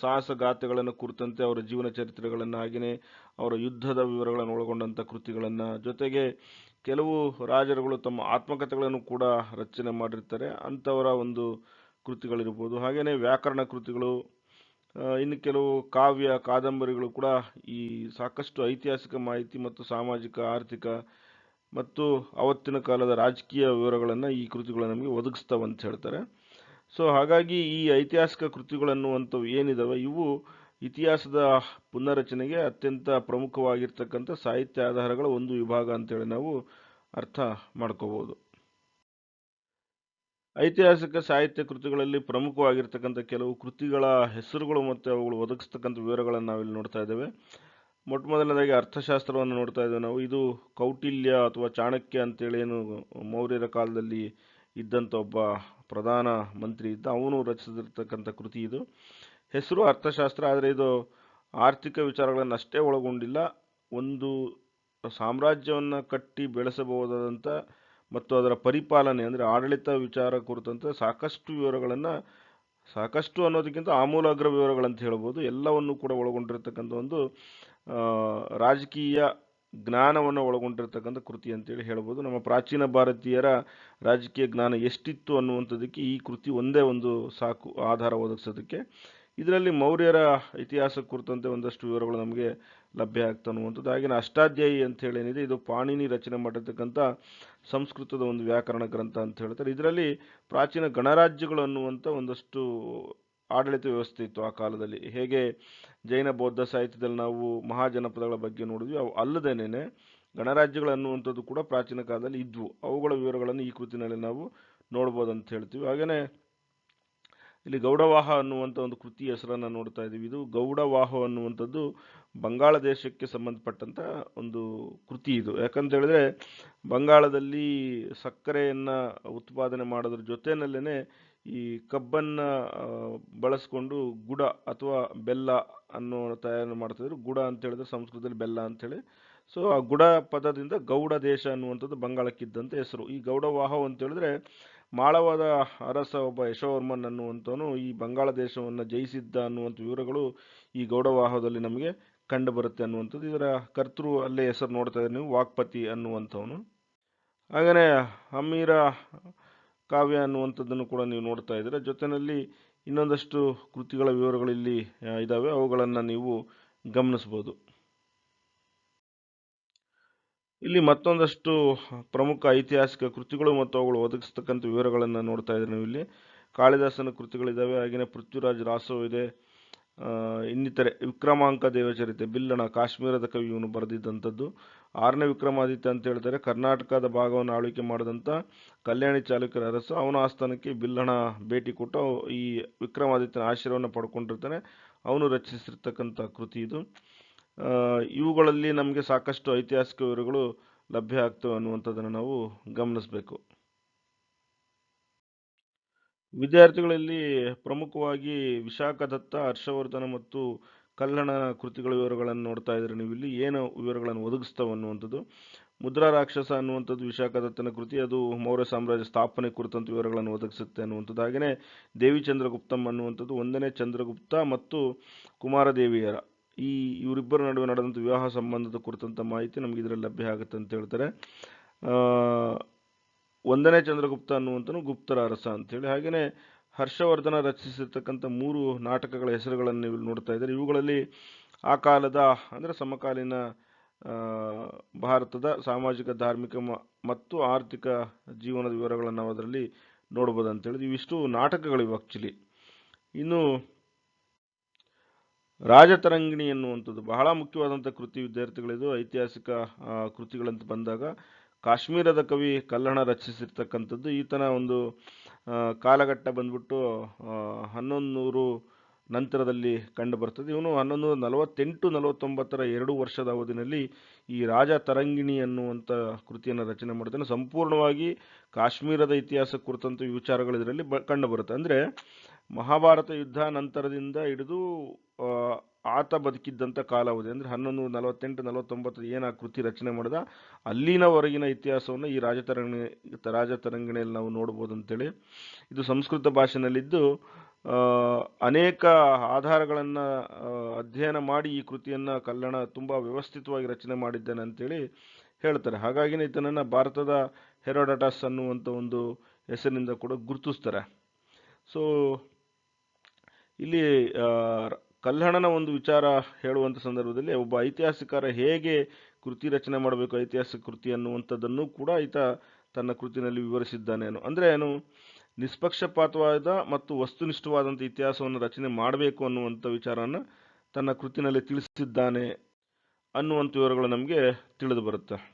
ಸಾಹಸ ಗಾಥೆಗಳನ್ನು ಕುರಿತಂತೆ ಅವರ ಜೀವನ ಚರಿತ್ರೆಗಳನ್ನು ಹಾಗೆಯೇ ಅವರ ಯುದ್ಧದ ವಿವರಗಳನ್ನು ಒಳಗೊಂಡಂಥ ಕೃತಿಗಳನ್ನು, ಜೊತೆಗೆ ಕೆಲವು ರಾಜರುಗಳು ತಮ್ಮ ಆತ್ಮಕಥೆಗಳನ್ನು ಕೂಡ ರಚನೆ ಮಾಡಿರ್ತಾರೆ. ಅಂಥವರ ಒಂದು ಕೃತಿಗಳಿರ್ಬೋದು. ಹಾಗೆಯೇ ವ್ಯಾಕರಣ ಕೃತಿಗಳು ಇನ್ನು ಕೆಲವು ಕಾವ್ಯ, ಕಾದಂಬರಿಗಳು ಕೂಡ ಈ ಸಾಕಷ್ಟು ಐತಿಹಾಸಿಕ ಮಾಹಿತಿ ಮತ್ತು ಸಾಮಾಜಿಕ, ಆರ್ಥಿಕ ಮತ್ತು ಅವತ್ತಿನ ಕಾಲದ ರಾಜಕೀಯ ವಿವರಗಳನ್ನು ಈ ಕೃತಿಗಳು ನಮಗೆ ಒದಗಿಸ್ತಾವಂತ ಹೇಳ್ತಾರೆ. ಸೊ ಹಾಗಾಗಿ ಈ ಐತಿಹಾಸಿಕ ಕೃತಿಗಳನ್ನುವಂಥವು ಏನಿದಾವೆ? ಇವು ಇತಿಹಾಸದ ಪುನರಚನೆಗೆ ಅತ್ಯಂತ ಪ್ರಮುಖವಾಗಿರ್ತಕ್ಕಂಥ ಸಾಹಿತ್ಯ ಆಧಾರಗಳ ಒಂದು ವಿಭಾಗ ಅಂತೇಳಿ ನಾವು ಅರ್ಥ ಮಾಡ್ಕೋಬಹುದು ಐತಿಹಾಸಿಕ ಸಾಹಿತ್ಯ ಕೃತಿಗಳಲ್ಲಿ ಪ್ರಮುಖವಾಗಿರ್ತಕ್ಕಂಥ ಕೆಲವು ಕೃತಿಗಳ ಹೆಸರುಗಳು ಮತ್ತು ಅವುಗಳು ಒದಗಿಸ್ತಕ್ಕಂಥ ವಿವರಗಳನ್ನು ನಾವಿಲ್ಲಿ ನೋಡ್ತಾ ಇದ್ದೇವೆ. ಮೊಟ್ಟ ಮೊದಲನೇದಾಗಿ ಅರ್ಥಶಾಸ್ತ್ರವನ್ನು ನೋಡ್ತಾ ಇದ್ದೇವೆ ನಾವು. ಇದು ಕೌಟಿಲ್ಯ ಅಥವಾ ಚಾಣಕ್ಯ ಅಂತೇಳಿ ಏನು ಮೌರ್ಯರ ಕಾಲದಲ್ಲಿ ಇದ್ದಂಥ ಒಬ್ಬ ಪ್ರಧಾನ ಮಂತ್ರಿ ಇದ್ದ, ಅವನು ರಚಿಸಿರ್ತಕ್ಕಂಥ ಕೃತಿ ಇದು. ಹೆಸರು ಅರ್ಥಶಾಸ್ತ್ರ, ಆದರೆ ಇದು ಆರ್ಥಿಕ ವಿಚಾರಗಳನ್ನು ಅಷ್ಟೇ ಒಳಗೊಂಡಿಲ್ಲ. ಒಂದು ಸಾಮ್ರಾಜ್ಯವನ್ನು ಕಟ್ಟಿ ಬೆಳೆಸಬಹುದಾದಂಥ ಮತ್ತು ಅದರ ಪರಿಪಾಲನೆ, ಅಂದರೆ ಆಡಳಿತ ವಿಚಾರ ಕುರಿತಂತೆ ಸಾಕಷ್ಟು ವಿವರಗಳನ್ನು, ಸಾಕಷ್ಟು ಅನ್ನೋದಕ್ಕಿಂತ ಆಮೂಲಾಗ್ರ ವಿವರಗಳಂತ ಹೇಳ್ಬೋದು. ಎಲ್ಲವನ್ನು ಕೂಡ ಒಳಗೊಂಡಿರತಕ್ಕಂಥ ಒಂದು ರಾಜಕೀಯ ಜ್ಞಾನವನ್ನು ಒಳಗೊಂಡಿರ್ತಕ್ಕಂಥ ಕೃತಿ ಅಂತೇಳಿ ಹೇಳ್ಬೋದು. ನಮ್ಮ ಪ್ರಾಚೀನ ಭಾರತೀಯರ ರಾಜಕೀಯ ಜ್ಞಾನ ಎಷ್ಟಿತ್ತು ಅನ್ನುವಂಥದ್ದಕ್ಕೆ ಈ ಕೃತಿ ಒಂದೇ ಒಂದು ಸಾಕು ಆಧಾರ ಒದಗಿಸೋದಕ್ಕೆ. ಇದರಲ್ಲಿ ಮೌರ್ಯರ ಇತಿಹಾಸ ಕುರಿತಂತೆ ಒಂದಷ್ಟು ವಿವರಗಳು ನಮಗೆ ಲಭ್ಯ ಆಗ್ತಾ ಅನ್ನುವಂಥದ್ದು. ಆಗಿನ ಅಷ್ಟಾಧ್ಯಾಯಿ ಅಂತ ಏನಿದೆ ಇದು ಪಾಣಿನಿ ರಚನೆ ಮಾಡಿರ್ತಕ್ಕಂಥ ಸಂಸ್ಕೃತದ ಒಂದು ವ್ಯಾಕರಣ ಗ್ರಂಥ ಅಂತ ಹೇಳ್ತಾರೆ. ಇದರಲ್ಲಿ ಪ್ರಾಚೀನ ಗಣರಾಜ್ಯಗಳು ಅನ್ನುವಂಥ ಒಂದಷ್ಟು ಆಡಳಿತ ವ್ಯವಸ್ಥೆ ಇತ್ತು ಆ ಕಾಲದಲ್ಲಿ. ಹೇಗೆ ಜೈನ ಬೌದ್ಧ ಸಾಹಿತ್ಯದಲ್ಲಿ ನಾವು ಮಹಾಜನಪದಗಳ ಬಗ್ಗೆ ನೋಡಿದ್ವಿ, ಅವು ಅಲ್ಲದೇನೆ ಗಣರಾಜ್ಯಗಳು ಅನ್ನುವಂಥದ್ದು ಕೂಡ ಪ್ರಾಚೀನ ಕಾಲದಲ್ಲಿ ಇದ್ವು. ಅವುಗಳ ವಿವರಗಳನ್ನು ಈ ಕೃತಿನಲ್ಲಿ ನಾವು ನೋಡ್ಬೋದು ಅಂತ ಹೇಳ್ತೀವಿ. ಹಾಗೆಯೇ ಇಲ್ಲಿ ಗೌಡವಾಹ ಅನ್ನುವಂಥ ಒಂದು ಕೃತಿ ಹೆಸರನ್ನು ನೋಡ್ತಾ ಇದ್ದೀವಿ. ಇದು ಗೌಡವಾಹ ಅನ್ನುವಂಥದ್ದು ಬಂಗಾಳ ದೇಶಕ್ಕೆ ಸಂಬಂಧಪಟ್ಟಂಥ ಒಂದು ಕೃತಿ ಇದು. ಯಾಕಂತ ಹೇಳಿದ್ರೆ ಬಂಗಾಳದಲ್ಲಿ ಸಕ್ಕರೆಯನ್ನು ಉತ್ಪಾದನೆ ಮಾಡೋದ್ರ ಜೊತೆಯಲ್ಲೇ ಈ ಕಬ್ಬನ್ನು ಬಳಸ್ಕೊಂಡು ಗುಡ ಅಥವಾ ಬೆಲ್ಲ ಅನ್ನೋ ತಯಾರು ಮಾಡ್ತಿದ್ರು ಗುಡ ಅಂತ ಹೇಳಿದ್ರೆ ಸಂಸ್ಕೃತದಲ್ಲಿ ಬೆಲ್ಲ ಅಂತೇಳಿ ಸೊ, ಆ ಗುಡ ಪದದಿಂದ ಗೌಡ ದೇಶ ಅನ್ನುವಂಥದ್ದು ಬಂಗಾಳಕ್ಕಿದ್ದಂಥ ಹೆಸರು. ಈ ಗೌಡವಾಹ ಅಂತ ಹೇಳಿದ್ರೆ ಮಾಳವಾದ ಅರಸ ಒಬ್ಬ ಯಶೋವರ್ಮನ್ ಅನ್ನುವಂಥವನು ಈ ಬಂಗಾಳ ದೇಶವನ್ನು ಜಯಿಸಿದ್ದ ಅನ್ನುವಂಥ ವಿವರಗಳು ಈ ಗೌಡವಾಹದಲ್ಲಿ ನಮಗೆ ಕಂಡು ಬರುತ್ತೆ ಅನ್ನುವಂಥದ್ದು. ಇದರ ಕರ್ತೃ ಅಲ್ಲೇ ಹೆಸರು ನೋಡ್ತಾ ಇದ್ದೀರಿ ನೀವು, ವಾಕ್ಪತಿ ಅನ್ನುವಂಥವನು. ಹಾಗೆಯೇ ಅಮೀರ ಕಾವ್ಯ ಅನ್ನುವಂಥದ್ದನ್ನು ಕೂಡ ನೀವು ನೋಡ್ತಾ ಇದ್ದೀರ. ಜೊತೆಯಲ್ಲಿ ಇನ್ನೊಂದಷ್ಟು ಕೃತಿಗಳ ವಿವರಗಳು ಇಲ್ಲಿ ಇದ್ದಾವೆ ಅವುಗಳನ್ನು ನೀವು ಗಮನಿಸ್ಬೋದು. ಇಲ್ಲಿ ಮತ್ತೊಂದಷ್ಟು ಪ್ರಮುಖ ಐತಿಹಾಸಿಕ ಕೃತಿಗಳು ಮತ್ತು ಅವುಗಳು ಒದಗಿಸ್ತಕ್ಕಂಥ ವಿವರಗಳನ್ನು ನೋಡ್ತಾ ಇದ್ದೀರಿ ನೀವು ಇಲ್ಲಿ ಕಾಳಿದಾಸನ ಕೃತಿಗಳಿದ್ದಾವೆ ಹಾಗೆಯೇ ಪೃಥ್ವಿರಾಜ್ ರಾಸೋ ಇದೆ ಇನ್ನಿತರೆ ವಿಕ್ರಮಾಂಕ ದೇವಚರಿತೆ, ಬಿಲ್ಲಣ, ಕಾಶ್ಮೀರದ ಕವಿ ಇವನು ಬರೆದಿದ್ದಂಥದ್ದು. ಆರನೇ ವಿಕ್ರಮಾದಿತ್ಯ ಅಂತ ಹೇಳ್ತಾರೆ, ಕರ್ನಾಟಕದ ಭಾಗವನ್ನು ಆಳ್ವಿಕೆ ಮಾಡಿದಂಥ ಕಲ್ಯಾಣಿ ಚಾಲುಕ್ಯರ ಅರಸು. ಅವನ ಆಸ್ಥಾನಕ್ಕೆ ಬಿಲ್ಲಣ ಭೇಟಿ ಕೊಟ್ಟು ಈ ವಿಕ್ರಮಾದಿತ್ಯನ ಆಶ್ರಯವನ್ನು ಪಡ್ಕೊಂಡಿರ್ತಾನೆ. ಅವನು ರಚಿಸಿರ್ತಕ್ಕಂಥ ಕೃತಿ ಇದು. ಇವುಗಳಲ್ಲಿ ನಮಗೆ ಸಾಕಷ್ಟು ಐತಿಹಾಸಿಕ ವಿವರಗಳು ಲಭ್ಯ ಆಗ್ತವೆ ಅನ್ನುವಂಥದ್ದನ್ನು ನಾವು ಗಮನಿಸಬೇಕು. ವಿದ್ಯಾರ್ಥಿಗಳಲ್ಲಿ ಪ್ರಮುಖವಾಗಿ ವಿಶಾಖದತ್ತ ಹರ್ಷವರ್ಧನ ಮತ್ತು ಕಲ್ಲಣ ಕೃತಿಗಳ ವಿವರಗಳನ್ನು ನೋಡ್ತಾ ಇದ್ರೆ ನೀವು ಇಲ್ಲಿ ಏನು ವಿವರಗಳನ್ನು ಒದಗಿಸ್ತವೆ ಅನ್ನುವಂಥದ್ದು. ಮುದ್ರಾ ರಾಕ್ಷಸ ಅನ್ನುವಂಥದ್ದು ವಿಶಾಖದತ್ತನ ಕೃತಿ, ಅದು ಮೌರ್ಯ ಸಾಮ್ರಾಜ್ಯ ಸ್ಥಾಪನೆ ಕುರಿತಂತ ವಿವರಗಳನ್ನು ಒದಗಿಸುತ್ತೆ ಅನ್ನುವಂಥದ್ದು. ಹಾಗೆಯೇ ದೇವಿ ಚಂದ್ರಗುಪ್ತಂ ಅನ್ನುವಂಥದ್ದು ಒಂದನೇ ಚಂದ್ರಗುಪ್ತ ಮತ್ತು ಕುಮಾರದೇವಿಯರ. ಈ ಇವರಿಬ್ಬರ ನಡುವೆ ನಡೆದಂಥ ವಿವಾಹ ಸಂಬಂಧದ ಕುರಿತಂಥ ಮಾಹಿತಿ ನಮಗೆ ಇದರಲ್ಲಿ ಲಭ್ಯ ಆಗುತ್ತೆ ಅಂತ ಹೇಳ್ತಾರೆ. ಒಂದನೇ ಚಂದ್ರಗುಪ್ತ ಅನ್ನುವಂಥನು ಗುಪ್ತರ ಅರಸ ಅಂತೇಳಿ. ಹಾಗೆಯೇ ಹರ್ಷವರ್ಧನ ರಚಿಸಿರ್ತಕ್ಕಂಥ ಮೂರು ನಾಟಕಗಳ ಹೆಸರುಗಳನ್ನು ನೀವು ನೋಡ್ತಾ ಇದ್ದಾರೆ. ಇವುಗಳಲ್ಲಿ ಆ ಕಾಲದ, ಅಂದರೆ ಸಮಕಾಲೀನ ಭಾರತದ ಸಾಮಾಜಿಕ, ಧಾರ್ಮಿಕ ಮತ್ತು ಆರ್ಥಿಕ ಜೀವನದ ವಿವರಗಳನ್ನು ನಾವು ಅದರಲ್ಲಿ ನೋಡ್ಬೋದು ಅಂತೇಳಿದ್ರು ಇವಿಷ್ಟು ನಾಟಕಗಳಿವೆ ಆ್ಯಕ್ಚುಲಿ ಇನ್ನು ರಾಜತರಂಗಿಣಿ ಎನ್ನುವಂಥದ್ದು ಬಹಳ ಮುಖ್ಯವಾದಂಥ ಕೃತಿ ವಿದ್ಯಾರ್ಥಿಗಳಿದು ಐತಿಹಾಸಿಕ ಕೃತಿಗಳಂತ ಬಂದಾಗ ಕಾಶ್ಮೀರದ ಕವಿ ಕಲ್ಲಣ ರಚಿಸಿರ್ತಕ್ಕಂಥದ್ದು. ಈತನ ಒಂದು ಕಾಲಘಟ್ಟ ಬಂದ್ಬಿಟ್ಟು ಹನ್ನೊಂದು ನೂರು ನಂತರದಲ್ಲಿ ಕಂಡು ಬರ್ತದೆ ಇವನು ಹನ್ನೊಂದು ನೂರ ನಲವತ್ತೆಂಟು, ನಲವತ್ತೊಂಬತ್ತರ ಎರಡು ವರ್ಷದ ಅವಧಿನಲ್ಲಿ ಈ ರಾಜ ತರಂಗಿಣಿ ಅನ್ನುವಂಥ ಕೃತಿಯನ್ನು ರಚನೆ ಮಾಡ್ತಾನೆ. ಸಂಪೂರ್ಣವಾಗಿ ಕಾಶ್ಮೀರದ ಇತಿಹಾಸ ಕುರಿತಂಥ ವಿಚಾರಗಳು ಇದರಲ್ಲಿ ಬ ಕಂಡು ಅಂದರೆ ಮಹಾಭಾರತ ಯುದ್ಧ ನಂತರದಿಂದ ಹಿಡಿದು ಆತ ಬದುಕಿದ್ದಂಥ ಕಾಲಾವಧಿ, ಅಂದರೆ ಹನ್ನೊಂದು ನಲವತ್ತೆಂಟು ನಲವತ್ತೊಂಬತ್ತು ಏನು ಆ ಕೃತಿ ರಚನೆ ಮಾಡಿದ, ಅಲ್ಲಿನವರೆಗಿನ ಇತಿಹಾಸವನ್ನು ಈ ರಾಜತರಂಗಿಣಿ ರಾಜತರಂಗಿಣಿಯಲ್ಲಿ ನಾವು ನೋಡ್ಬೋದು ಅಂತೇಳಿ. ಇದು ಸಂಸ್ಕೃತ ಭಾಷೆನಲ್ಲಿದ್ದು ಅನೇಕ ಆಧಾರಗಳನ್ನು ಅಧ್ಯಯನ ಮಾಡಿ ಈ ಕೃತಿಯನ್ನು ಕಲ್ಲಣ ತುಂಬ ವ್ಯವಸ್ಥಿತವಾಗಿ ರಚನೆ ಮಾಡಿದ್ದೇನೆ ಅಂತೇಳಿ ಹೇಳ್ತಾರೆ. ಹಾಗಾಗಿನೇ ಇದನ್ನು ಭಾರತದ ಹೆರೋಡಟಸ್ ಅನ್ನುವಂಥ ಒಂದು ಹೆಸರಿನಿಂದ ಕೂಡ ಗುರುತಿಸ್ತಾರೆ. ಸೊ ಇಲ್ಲಿ ಕಲ್ಹಣನ ಒಂದು ವಿಚಾರ ಹೇಳುವಂಥ ಸಂದರ್ಭದಲ್ಲಿ ಒಬ್ಬ ಐತಿಹಾಸಿಕರ ಹೇಗೆ ಕೃತಿ ರಚನೆ ಮಾಡಬೇಕು, ಐತಿಹಾಸಿಕ ಕೃತಿ ಅನ್ನುವಂಥದ್ದನ್ನು ಕೂಡ ಈತ ತನ್ನ ಕೃತಿನಲ್ಲಿ ವಿವರಿಸಿದ್ದಾನೇನು ಅಂದರೆ, ಏನು, ನಿಷ್ಪಕ್ಷಪಾತವಾದ ಮತ್ತು ವಸ್ತುನಿಷ್ಠವಾದಂಥ ಇತಿಹಾಸವನ್ನು ರಚನೆ ಮಾಡಬೇಕು ಅನ್ನುವಂಥ ವಿಚಾರವನ್ನು ತನ್ನ ಕೃತಿನಲ್ಲಿ ತಿಳಿಸಿದ್ದಾನೆ ಅನ್ನುವಂಥ ವಿವರಗಳು ನಮಗೆ ತಿಳಿದು ಬರುತ್ತೆ.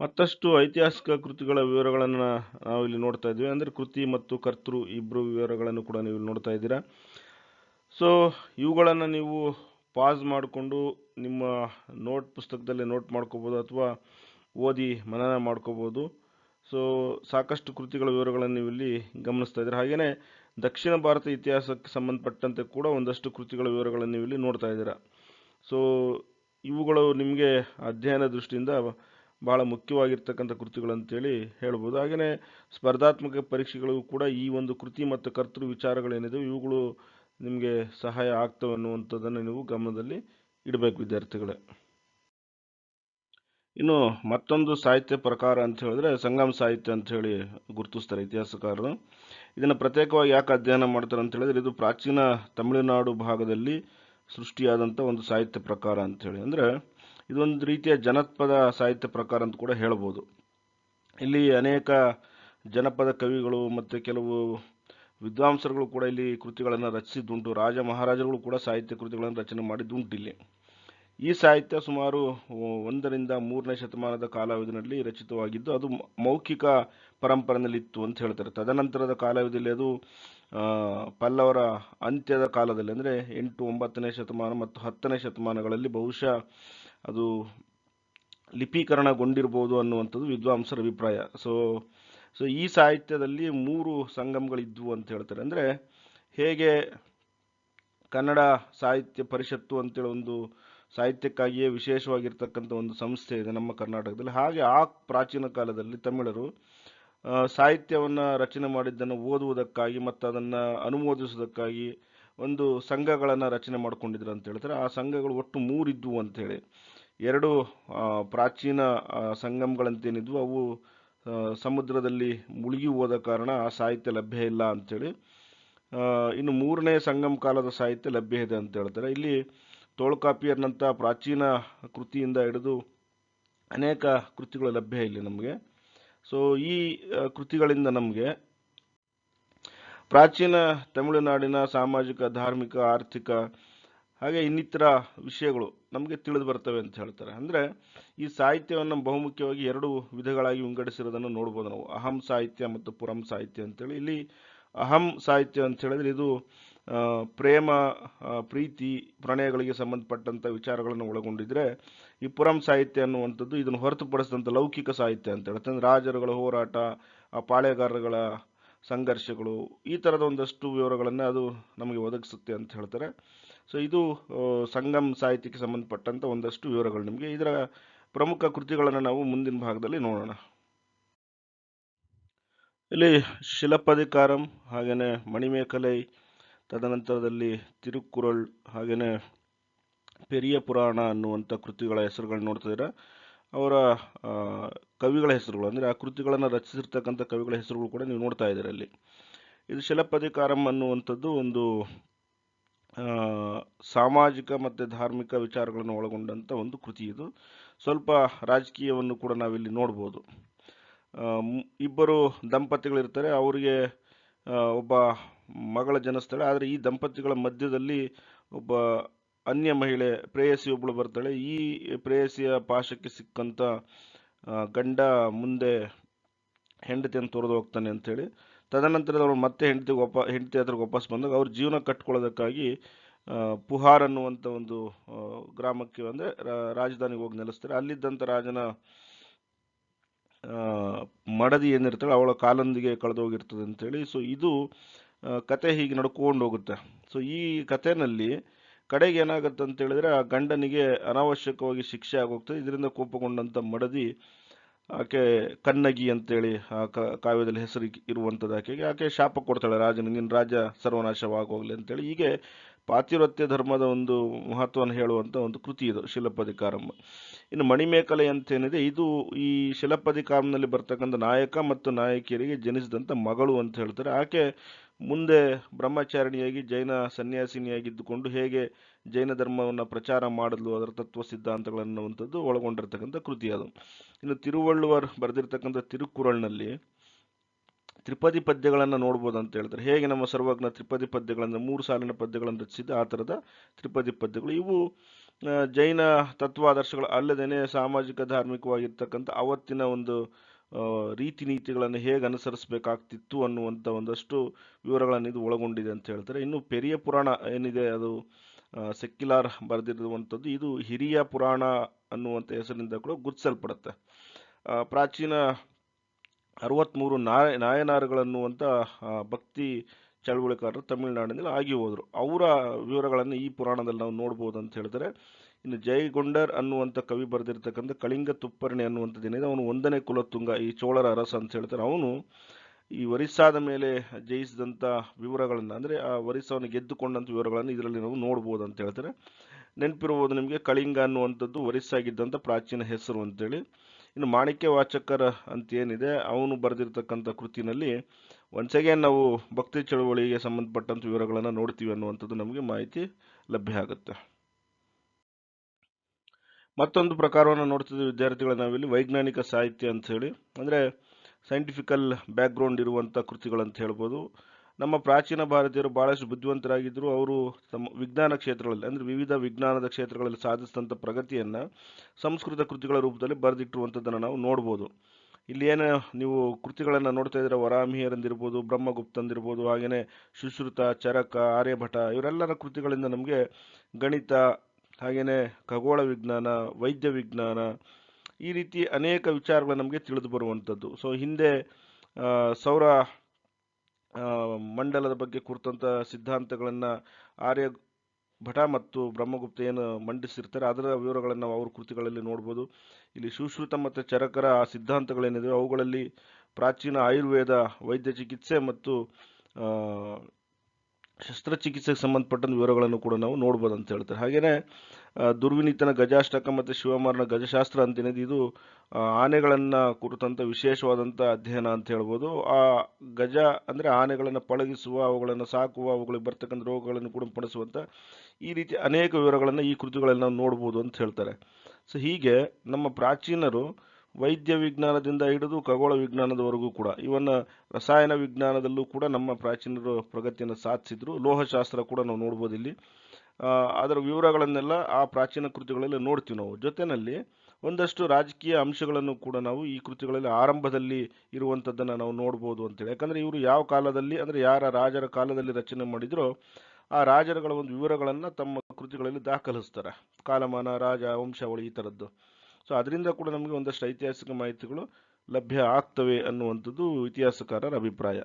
ಮತ್ತಷ್ಟು ಐತಿಹಾಸಿಕ ಕೃತಿಗಳ ವಿವರಗಳನ್ನು ನಾವು ಇಲ್ಲಿ ನೋಡ್ತಾ ಇದ್ವಿ. ಅಂದರೆ ಕೃತಿ ಮತ್ತು ಕರ್ತೃ ಇಬ್ಬರು ವಿವರಗಳನ್ನು ಕೂಡ ನೀವು ನೋಡ್ತಾ ಇದ್ದೀರಾ. ಸೊ ಇವುಗಳನ್ನು ನೀವು ಪಾಸ್ ಮಾಡಿಕೊಂಡು ನಿಮ್ಮ ನೋಟ್ ಪುಸ್ತಕದಲ್ಲಿ ನೋಟ್ ಮಾಡ್ಕೋಬೋದು ಅಥವಾ ಓದಿ ಮನನ ಮಾಡ್ಕೋಬೋದು. ಸೊ ಸಾಕಷ್ಟು ಕೃತಿಗಳ ವಿವರಗಳನ್ನು ನೀವು ಇಲ್ಲಿ ಗಮನಿಸ್ತಾ ಇದ್ದೀರಾ. ಹಾಗೆಯೇ ದಕ್ಷಿಣ ಭಾರತ ಇತಿಹಾಸಕ್ಕೆ ಸಂಬಂಧಪಟ್ಟಂತೆ ಕೂಡ ಒಂದಷ್ಟು ಕೃತಿಗಳ ವಿವರಗಳನ್ನು ನೀವು ಇಲ್ಲಿ ನೋಡ್ತಾ ಇದ್ದೀರಾ. ಸೊ ಇವುಗಳು ನಿಮಗೆ ಅಧ್ಯಯನ ದೃಷ್ಟಿಯಿಂದ ಬಹಳ ಮುಖ್ಯವಾಗಿರ್ತಕ್ಕಂಥ ಕೃತಿಗಳು ಅಂತೇಳಿ ಹೇಳ್ಬೋದು. ಹಾಗೆಯೇ ಸ್ಪರ್ಧಾತ್ಮಕ ಪರೀಕ್ಷೆಗಳಿಗೂ ಕೂಡ ಈ ಒಂದು ಕೃತಿ ಮತ್ತು ಕರ್ತೃ ವಿಚಾರಗಳೇನಿದೆ ಇವುಗಳು ನಿಮಗೆ ಸಹಾಯ ಆಗ್ತವೆ ಅನ್ನುವಂಥದ್ದನ್ನು ನೀವು ಗಮನದಲ್ಲಿ ಇಡಬೇಕು ವಿದ್ಯಾರ್ಥಿಗಳೇ. ಇನ್ನು ಮತ್ತೊಂದು ಸಾಹಿತ್ಯ ಪ್ರಕಾರ ಅಂತ ಹೇಳಿದ್ರೆ ಸಂಗಮ ಸಾಹಿತ್ಯ ಅಂತ ಹೇಳಿ ಗುರುತಿಸ್ತಾರೆ ಇತಿಹಾಸಕಾರರು. ಇದನ್ನು ಪ್ರತ್ಯೇಕವಾಗಿ ಯಾಕೆ ಅಧ್ಯಯನ ಮಾಡ್ತಾರೆ ಅಂತ ಹೇಳಿದ್ರೆ ಇದು ಪ್ರಾಚೀನ ತಮಿಳುನಾಡು ಭಾಗದಲ್ಲಿ ಸೃಷ್ಟಿಯಾದಂಥ ಒಂದು ಸಾಹಿತ್ಯ ಪ್ರಕಾರ ಅಂತೇಳಿ ಅಂದರೆ ಇದೊಂದು ರೀತಿಯ ಜನಪದ ಸಾಹಿತ್ಯ ಪ್ರಕಾರ ಅಂತ ಕೂಡ ಹೇಳ್ಬೋದು. ಇಲ್ಲಿ ಅನೇಕ ಜನಪದ ಕವಿಗಳು ಮತ್ತು ಕೆಲವು ವಿದ್ವಾಂಸರುಗಳು ಕೂಡ ಇಲ್ಲಿ ಕೃತಿಗಳನ್ನು ರಚಿಸಿದ್ದುಂಟು. ರಾಜ ಮಹಾರಾಜರುಗಳು ಕೂಡ ಸಾಹಿತ್ಯ ಕೃತಿಗಳನ್ನು ರಚನೆ ಮಾಡಿದ್ದುಂಟು ಇಲ್ಲಿ. ಈ ಸಾಹಿತ್ಯ ಸುಮಾರು ಒಂದರಿಂದ ಮೂರನೇ ಶತಮಾನದ ಕಾಲಾವಧಿನಲ್ಲಿ ರಚಿತವಾಗಿದ್ದು, ಅದು ಮೌಖಿಕ ಪರಂಪರೆಯಲ್ಲಿತ್ತು ಅಂತ ಹೇಳ್ತಾರೆ. ತದನಂತರದ ಕಾಲಾವಧಿಯಲ್ಲಿ ಅದು ಪಲ್ಲವರ ಅಂತ್ಯದ ಕಾಲದಲ್ಲಿ ಅಂದರೆ ಎಂಟು ಒಂಬತ್ತನೇ ಶತಮಾನ ಮತ್ತು ಹತ್ತನೇ ಶತಮಾನಗಳಲ್ಲಿ ಬಹುಶಃ ಅದು ಲಿಪೀಕರಣಗೊಂಡಿರ್ಬೋದು ಅನ್ನುವಂಥದ್ದು ವಿದ್ವಾಂಸರ ಅಭಿಪ್ರಾಯ. ಸೊ ಸೊ ಈ ಸಾಹಿತ್ಯದಲ್ಲಿ ಮೂರು ಸಂಗಮಗಳಿದ್ವು ಅಂತ ಹೇಳ್ತಾರೆ. ಅಂದರೆ ಹೇಗೆ ಕನ್ನಡ ಸಾಹಿತ್ಯ ಪರಿಷತ್ತು ಅಂತೇಳಿ ಒಂದು ಸಾಹಿತ್ಯಕ್ಕಾಗಿಯೇ ವಿಶೇಷವಾಗಿರ್ತಕ್ಕಂಥ ಒಂದು ಸಂಸ್ಥೆ ಇದೆ ನಮ್ಮ ಕರ್ನಾಟಕದಲ್ಲಿ. ಹಾಗೆ ಆ ಪ್ರಾಚೀನ ಕಾಲದಲ್ಲಿ ತಮಿಳರು ಸಾಹಿತ್ಯವನ್ನು ರಚನೆ ಮಾಡಿದ್ದನ್ನು ಓದುವುದಕ್ಕಾಗಿ ಮತ್ತು ಅದನ್ನು ಅನುಮೋದಿಸುವುದಕ್ಕಾಗಿ ಒಂದು ಸಂಘಗಳನ್ನು ರಚನೆ ಮಾಡಿಕೊಂಡಿದ್ರು ಅಂತ ಹೇಳ್ತಾರೆ. ಆ ಸಂಘಗಳು ಒಟ್ಟು ಮೂರಿದ್ವು ಅಂತೇಳಿ ಎರಡು ಪ್ರಾಚೀನ ಸಂಗಮಗಳಂತೇನಿದ್ವು, ಅವು ಸಮುದ್ರದಲ್ಲಿ ಮುಳುಗಿ ಹೋದ ಕಾರಣ ಆ ಸಾಹಿತ್ಯ ಲಭ್ಯ ಇಲ್ಲ ಅಂಥೇಳಿ ಇನ್ನು ಮೂರನೇ ಸಂಗಮ ಕಾಲದ ಸಾಹಿತ್ಯ ಲಭ್ಯ ಇದೆ ಅಂತ ಹೇಳ್ತಾರೆ. ಇಲ್ಲಿ ತೋಳ್ಕಾಪಿಯರ್ನಂಥ ಪ್ರಾಚೀನ ಕೃತಿಯಿಂದ ಹಿಡಿದು ಅನೇಕ ಕೃತಿಗಳು ಲಭ್ಯ ಇಲ್ಲಿ ನಮಗೆ. ಸೊ ಈ ಕೃತಿಗಳಿಂದ ನಮಗೆ ಪ್ರಾಚೀನ ತಮಿಳುನಾಡಿನ ಸಾಮಾಜಿಕ, ಧಾರ್ಮಿಕ, ಆರ್ಥಿಕ ಹಾಗೆ ಇನ್ನಿತರ ವಿಷಯಗಳು ನಮಗೆ ತಿಳಿದು ಬರ್ತವೆ ಅಂತ ಹೇಳ್ತಾರೆ. ಅಂದರೆ ಈ ಸಾಹಿತ್ಯವನ್ನು ಬಹುಮುಖ್ಯವಾಗಿ ಎರಡು ವಿಧಗಳಾಗಿ ವಿಂಗಡಿಸಿರೋದನ್ನು ನೋಡ್ಬೋದು ನಾವು. ಅಹಂ ಸಾಹಿತ್ಯ ಮತ್ತು ಪುರಂ ಸಾಹಿತ್ಯ ಅಂತೇಳಿ. ಇಲ್ಲಿ ಅಹಂ ಸಾಹಿತ್ಯ ಅಂತ ಹೇಳಿದ್ರೆ ಇದು ಪ್ರೇಮ ಪ್ರೀತಿ, ಪ್ರಣಯಗಳಿಗೆ ಸಂಬಂಧಪಟ್ಟಂಥ ವಿಚಾರಗಳನ್ನು ಒಳಗೊಂಡಿದ್ರೆ ಈ ಪುರಂ ಸಾಹಿತ್ಯ ಅನ್ನುವಂಥದ್ದು ಇದನ್ನು ಹೊರತುಪಡಿಸಿದಂಥ ಲೌಕಿಕ ಸಾಹಿತ್ಯ ಅಂತ ಹೇಳ್ತಂದ್ರೆ ರಾಜರುಗಳ ಹೋರಾಟ, ಆ, ಪಾಳೆಗಾರರುಗಳ ಸಂಘರ್ಷಗಳು ಈ ಥರದ ಒಂದಷ್ಟು ವಿವರಗಳನ್ನು ಅದು ನಮಗೆ ಒದಗಿಸುತ್ತೆ ಅಂತ ಹೇಳ್ತಾರೆ. ಸೊ ಇದು ಸಂಗಮ್ ಸಾಹಿತ್ಯಕ್ಕೆ ಸಂಬಂಧಪಟ್ಟಂಥ ಒಂದಷ್ಟು ವಿವರಗಳು ನಿಮಗೆ. ಇದರ ಪ್ರಮುಖ ಕೃತಿಗಳನ್ನು ನಾವು ಮುಂದಿನ ಭಾಗದಲ್ಲಿ ನೋಡೋಣ. ಇಲ್ಲಿ ಶಿಲಪಧಿಕಾರಂ ಹಾಗೆಯೇ ಮಣಿಮೇಕಲೈ ತದನಂತರದಲ್ಲಿ ತಿರುಕುರಳ್ ಹಾಗೇನೆ ಪೆರಿಯ ಪುರಾಣ ಅನ್ನುವಂಥ ಕೃತಿಗಳ ಹೆಸರುಗಳನ್ನ ನೋಡ್ತಿದ್ದೀರಾ ಅವರ ಕವಿಗಳ ಹೆಸರುಗಳು, ಅಂದರೆ ಆ ಕೃತಿಗಳನ್ನು ರಚಿಸಿರ್ತಕ್ಕಂಥ ಕವಿಗಳ ಹೆಸರುಗಳು ಕೂಡ ನೀವು ನೋಡ್ತಾ ಇದ್ದೀರ ಅಲ್ಲಿ ಇದು ಶಿಲಪಧಿಕಾರಂ ಅನ್ನುವಂಥದ್ದು ಒಂದು ಸಾಮಾಜಿಕ ಮತ್ತು ಧಾರ್ಮಿಕ ವಿಚಾರಗಳನ್ನು ಒಳಗೊಂಡಂಥ ಒಂದು ಕೃತಿ ಇದು. ಸ್ವಲ್ಪ ರಾಜಕೀಯವನ್ನು ಕೂಡ ನಾವಿಲ್ಲಿ ನೋಡ್ಬೋದು. ಇಬ್ಬರು ದಂಪತಿಗಳಿರ್ತಾರೆ. ಅವರಿಗೆ ಒಬ್ಬ ಮಗಳ ಜನಿಸ್ತಾಳೆ. ಆದರೆ ಈ ದಂಪತಿಗಳ ಮಧ್ಯದಲ್ಲಿ ಒಬ್ಬ ಅನ್ಯ ಮಹಿಳೆ ಪ್ರೇಯಸಿ ಒಬ್ಬಳು ಬರ್ತಾಳೆ. ಈ ಪ್ರೇಯಸಿಯ ಪಾಶಕ್ಕೆ ಸಿಕ್ಕಂಥ ಗಂಡ ಮುಂದೆ ಹೆಂಡತಿಯನ್ನು ತೊರೆದು ಹೋಗ್ತಾನೆ ಅಂತೇಳಿ ತದನಂತರ ಅವರು ಮತ್ತೆ ಹೆಂಡತಿಗೆ ವಾಪ ಹೆಂಡತಿ ಹತ್ರಕ್ಕೆ ವಾಪಸ್ ಬಂದಾಗ ಅವ್ರ ಜೀವನ ಕಟ್ಕೊಳ್ಳೋದಕ್ಕಾಗಿ ಪುಹಾರ್ ಅನ್ನುವಂಥ ಒಂದು ಗ್ರಾಮಕ್ಕೆ ಅಂದರೆ ರಾಜಧಾನಿಗೆ ಹೋಗಿ ನೆಲೆಸ್ತಾರೆ. ಅಲ್ಲಿದ್ದಂಥ ರಾಜನ ಮಡದಿ ಏನಿರ್ತಾಳೆ ಅವಳ ಕಾಲೊಂದಿಗೆ ಕಳೆದೋಗಿರ್ತದೆ ಅಂತೇಳಿ ಸೊ ಇದು ಕತೆ ಹೀಗೆ ನಡ್ಕೊಂಡು ಹೋಗುತ್ತೆ. ಸೊ ಈ ಕಥೆನಲ್ಲಿ ಕಡೆಗೆ ಏನಾಗುತ್ತೆ ಅಂತ ಹೇಳಿದ್ರೆ ಆ ಗಂಡನಿಗೆ ಅನಾವಶ್ಯಕವಾಗಿ ಶಿಕ್ಷೆ ಆಗೋಗ್ತದೆ. ಇದರಿಂದ ಕೋಪಗೊಂಡಂಥ ಮಡದಿ ಆಕೆ ಕನ್ನಗಿ ಅಂತೇಳಿ ಆ ಕಾವ್ಯದಲ್ಲಿ ಹೆಸರು ಇರುವಂಥದ್ದು ಆಕೆಗೆ. ಆಕೆ ಶಾಪ ಕೊಡ್ತಾಳೆ, ರಾಜನ ನಿನ್ನ ರಾಜ್ಯ ಸರ್ವನಾಶವಾಗೋಗ್ಲಿ ಅಂತೇಳಿ. ಹೀಗೆ ಪಾತಿವ್ರತ್ಯ ಧರ್ಮದ ಒಂದು ಮಹತ್ವವನ್ನು ಹೇಳುವಂಥ ಒಂದು ಕೃತಿ ಇದು, ಶಿಲಪದಿಕಾರಂ. ಇನ್ನು ಮಣಿಮೇಕಲೆ ಅಂತೇನಿದೆ, ಇದು ಈ ಶಿಲಪದಿಕಾರಂನಲ್ಲಿ ಬರ್ತಕ್ಕಂಥ ನಾಯಕ ಮತ್ತು ನಾಯಕಿಯರಿಗೆ ಜನಿಸಿದಂಥ ಮಗಳು ಅಂತ ಹೇಳ್ತಾರೆ. ಆಕೆ ಮುಂದೆ ಬ್ರಹ್ಮಚಾರಿಣಿಯಾಗಿ, ಜೈನ ಸನ್ಯಾಸಿನಿಯಾಗಿದ್ದುಕೊಂಡು ಹೇಗೆ ಜೈನ ಧರ್ಮವನ್ನು ಪ್ರಚಾರ ಮಾಡಲು ಅದರ ತತ್ವ ಸಿದ್ಧಾಂತಗಳನ್ನುವಂಥದ್ದು ಒಳಗೊಂಡಿರ್ತಕ್ಕಂಥ ಕೃತಿ ಅದು. ಇನ್ನು ತಿರುವಳ್ಳುವರ್ ಬರೆದಿರ್ತಕ್ಕಂಥ ತಿರುಕುರಳ್ನಲ್ಲಿ ತ್ರಿಪದಿ ಪದ್ಯಗಳನ್ನು ನೋಡ್ಬೋದು ಅಂತ ಹೇಳ್ತಾರೆ ಹೇಗೆ ನಮ್ಮ ಸರ್ವಜ್ಞ ತ್ರಿಪದಿ ಪದ್ಯಗಳನ್ನು, ಮೂರು ಸಾಲಿನ ಪದ್ಯಗಳನ್ನು ರಚಿಸಿದ ಆ ಥರದ ತ್ರಿಪದಿ ಪದ್ಯಗಳು. ಇವು ಜೈನ ತತ್ವಾದರ್ಶಗಳು ಅಲ್ಲದೇ ಸಾಮಾಜಿಕ, ಧಾರ್ಮಿಕವಾಗಿರ್ತಕ್ಕಂಥ ಅವತ್ತಿನ ಒಂದು ರೀತಿ ನೀತಿಗಳನ್ನು ಹೇಗೆ ಅನುಸರಿಸಬೇಕಾಗ್ತಿತ್ತು ಅನ್ನುವಂಥ ಒಂದಷ್ಟು ವಿವರಗಳನ್ನು ಇದು ಒಳಗೊಂಡಿದೆ ಅಂತ ಹೇಳ್ತಾರೆ. ಇನ್ನು ಪೆರಿಯ ಪುರಾಣ ಏನಿದೆ, ಅದು ಸೆಕ್ಯುಲಾರ್ ಬರೆದಿರುವಂಥದ್ದು, ಇದು ಹಿರಿಯ ಪುರಾಣ ಅನ್ನುವಂಥ ಹೆಸರಿನಿಂದ ಕೂಡ ಗುರುತಿಸಲ್ಪಡುತ್ತೆ. ಪ್ರಾಚೀನ ಅರವತ್ತ್ಮೂರು ನಾಯ ನಾಯನಾರುಗಳನ್ನುವಂಥ ಭಕ್ತಿ ಚಳವಳಿಕಾರರು ತಮಿಳುನಾಡಿನಲ್ಲಿ ಆಗಿ ಹೋದರು. ಅವರ ವಿವರಗಳನ್ನು ಈ ಪುರಾಣದಲ್ಲಿ ನಾವು ನೋಡ್ಬೋದು ಅಂತ ಹೇಳ್ತಾರೆ. ಇನ್ನು ಜಯಗೊಂಡರ್ ಅನ್ನುವಂಥ ಕವಿ ಬರೆದಿರ್ತಕ್ಕಂಥ ಕಳಿಂಗ ತುಪ್ಪರಣೆ ಅನ್ನುವಂಥದ್ದು ಏನಿದೆ ಅವನು ಒಂದನೇ ಕುಲತುಂಗ ಈ ಚೋಳರ ಅರಸ ಅಂತ ಹೇಳ್ತಾರೆ. ಅವನು ಈ ಒರಿಸ್ಸಾದ ಮೇಲೆ ಜಯಿಸಿದಂಥ ವಿವರಗಳನ್ನು, ಅಂದರೆ ಆ ಒರಿಸ್ಸಾವನ್ನು ಗೆದ್ದುಕೊಂಡಂಥ ವಿವರಗಳನ್ನು ಇದರಲ್ಲಿ ನಾವು ನೋಡ್ಬೋದು ಅಂತ ಹೇಳ್ತಾರೆ. ನೆನಪಿರ್ಬೋದು ನಿಮಗೆ ಕಳಿಂಗ ಅನ್ನುವಂಥದ್ದು ಒರಿಸ್ಸಾಗಿದ್ದಂಥ ಪ್ರಾಚೀನ ಹೆಸರು ಅಂತೇಳಿ. ಇನ್ನು ಮಾಣಿಕ್ಯ ವಾಚಕರ ಅಂತ ಏನಿದೆ ಅವನು ಬರೆದಿರ್ತಕ್ಕಂಥ ಕೃತಿನಲ್ಲಿ ಒನ್ಸ್ ಅಗೇನ್ ನಾವು ಭಕ್ತಿ ಚಳುವಳಿಗೆ ಸಂಬಂಧಪಟ್ಟಂಥ ವಿವರಗಳನ್ನು ನೋಡ್ತೀವಿ ಅನ್ನುವಂಥದ್ದು ನಮಗೆ ಮಾಹಿತಿ ಲಭ್ಯ ಆಗುತ್ತೆ. ಮತ್ತೊಂದು ಪ್ರಕಾರವನ್ನು ನೋಡ್ತಿದ್ದೀವಿ ವಿದ್ಯಾರ್ಥಿಗಳ ನಾವಿಲ್ಲಿ. ವೈಜ್ಞಾನಿಕ ಸಾಹಿತ್ಯ ಅಂತ ಹೇಳಿ. ಅಂದರೆ ಸೈಂಟಿಫಿಕಲ್ ಬ್ಯಾಕ್ಗ್ರೌಂಡ್ ಇರುವಂಥ ಕೃತಿಗಳಂತ ಹೇಳ್ಬೋದು. ನಮ್ಮ ಪ್ರಾಚೀನ ಭಾರತೀಯರು ಭಾಳಷ್ಟು ಬುದ್ಧಿವಂತರಾಗಿದ್ದರು ಅವರು ತಮ್ಮ ವಿಜ್ಞಾನ ಕ್ಷೇತ್ರಗಳಲ್ಲಿ, ಅಂದರೆ ವಿವಿಧ ವಿಜ್ಞಾನದ ಕ್ಷೇತ್ರಗಳಲ್ಲಿ ಸಾಧಿಸಿದಂಥ ಪ್ರಗತಿಯನ್ನು ಸಂಸ್ಕೃತ ಕೃತಿಗಳ ರೂಪದಲ್ಲಿ ಬರೆದಿಟ್ಟಿರುವಂಥದ್ದನ್ನು ನಾವು ನೋಡ್ಬೋದು. ಇಲ್ಲಿ ಏನು ನೀವು ಕೃತಿಗಳನ್ನು ನೋಡ್ತಾ ಇದ್ರೆ ವರಾಮಿಯರಂದಿರ್ಬೋದು ಬ್ರಹ್ಮಗುಪ್ತಂದಿರ್ಬೋದು ಹಾಗೆಯೇ ಸುಶ್ರುತ, ಚರಕ, ಆರ್ಯಭಟ, ಇವರೆಲ್ಲರ ಕೃತಿಗಳಿಂದ ನಮಗೆ ಗಣಿತ ಹಾಗೆಯೇ ಖಗೋಳ ವಿಜ್ಞಾನ, ವೈದ್ಯ ವಿಜ್ಞಾನ, ಈ ರೀತಿ ಅನೇಕ ವಿಚಾರಗಳು ನಮಗೆ ತಿಳಿದು ಬರುವಂಥದ್ದು. ಸೊ ಹಿಂದೆ ಸೌರ ಮಂಡಲದ ಬಗ್ಗೆ ಕುರಿತಂಥ ಸಿದ್ಧಾಂತಗಳನ್ನು ಆರ್ಯ ಭಟ ಮತ್ತು ಬ್ರಹ್ಮಗುಪ್ತ ಏನು ಮಂಡಿಸಿರ್ತಾರೆ, ಅದರ ವಿವರಗಳನ್ನು ನಾವು ಅವ್ರ ಕೃತಿಗಳಲ್ಲಿ ನೋಡ್ಬೋದು. ಇಲ್ಲಿ ಸುಶ್ರುತ ಮತ್ತು ಚರಕರ ಆ ಸಿದ್ಧಾಂತಗಳೇನಿದೆ ಅವುಗಳಲ್ಲಿ ಪ್ರಾಚೀನ ಆಯುರ್ವೇದ ವೈದ್ಯ ಚಿಕಿತ್ಸೆ ಮತ್ತು ಶಸ್ತ್ರಚಿಕಿತ್ಸೆಗೆ ಸಂಬಂಧಪಟ್ಟಂತ ವಿವರಗಳನ್ನು ಕೂಡ ನಾವು ನೋಡ್ಬೋದು ಅಂತ ಹೇಳ್ತಾರೆ. ಹಾಗೆಯೇ ದುರ್ವಿನೀತನ ಗಜಾಷ್ಟಕ ಮತ್ತು ಶಿವಮಾರನ ಗಜಶಾಸ್ತ್ರ ಅಂತೇನಿದೆ ಇದು ಆನೆಗಳನ್ನು ಕುರಿತಂಥ ವಿಶೇಷವಾದಂಥ ಅಧ್ಯಯನ ಅಂತ ಹೇಳ್ಬೋದು. ಆ ಗಜ ಅಂದರೆ ಆನೆಗಳನ್ನು ಪಳಗಿಸುವ, ಅವುಗಳನ್ನು ಸಾಕುವ, ಅವುಗಳಿಗೆ ಬರ್ತಕ್ಕಂಥ ರೋಗಗಳನ್ನು ಕೂಡ ಪಡಿಸುವಂಥ ಈ ರೀತಿ ಅನೇಕ ವಿವರಗಳನ್ನು ಈ ಕೃತಿಗಳಲ್ಲಿ ನಾವು ನೋಡ್ಬೋದು ಅಂತ ಹೇಳ್ತಾರೆ. ಸೊ ಹೀಗೆ ನಮ್ಮ ಪ್ರಾಚೀನರು ವೈದ್ಯ ವಿಜ್ಞಾನದಿಂದ ಹಿಡಿದು ಖಗೋಳ ವಿಜ್ಞಾನದವರೆಗೂ ಕೂಡ ಇವನ್ನ ರಸಾಯನ ವಿಜ್ಞಾನದಲ್ಲೂ ಕೂಡ ನಮ್ಮ ಪ್ರಾಚೀನರು ಪ್ರಗತಿಯನ್ನು ಸಾಧಿಸಿದ್ರು. ಲೋಹಶಾಸ್ತ್ರ ಕೂಡ ನಾವು ನೋಡ್ಬೋದು ಇಲ್ಲಿ. ಅದರ ವಿವರಗಳನ್ನೆಲ್ಲ ಆ ಪ್ರಾಚೀನ ಕೃತಿಗಳಲ್ಲಿ ನೋಡ್ತೀವಿ ನಾವು. ಜೊತೆಯಲ್ಲಿ ಒಂದಷ್ಟು ರಾಜಕೀಯ ಅಂಶಗಳನ್ನು ಕೂಡ ನಾವು ಈ ಕೃತಿಗಳಲ್ಲಿ ಆರಂಭದಲ್ಲಿ ಇರುವಂಥದ್ದನ್ನು ನಾವು ನೋಡ್ಬೋದು ಅಂತೇಳಿ. ಯಾಕಂದರೆ ಇವರು ಯಾವ ಕಾಲದಲ್ಲಿ, ಅಂದರೆ ಯಾರ ರಾಜರ ಕಾಲದಲ್ಲಿ ರಚನೆ ಮಾಡಿದ್ರೋ, ಆ ರಾಜರುಗಳ ಒಂದು ವಿವರಗಳನ್ನು ತಮ್ಮ ಕೃತಿಗಳಲ್ಲಿ ದಾಖಲಿಸ್ತಾರೆ. ಕಾಲಮಾನ, ರಾಜ, ವಂಶಾವಳಿ ಈ ಥರದ್ದು ಸೊ ಅದರಿಂದ ಕೂಡ ನಮಗೆ ಒಂದಷ್ಟು ಐತಿಹಾಸಿಕ ಮಾಹಿತಿಗಳು ಲಭ್ಯ ಆಗ್ತವೆ ಅನ್ನುವಂಥದ್ದು ಇತಿಹಾಸಕಾರರ ಅಭಿಪ್ರಾಯ.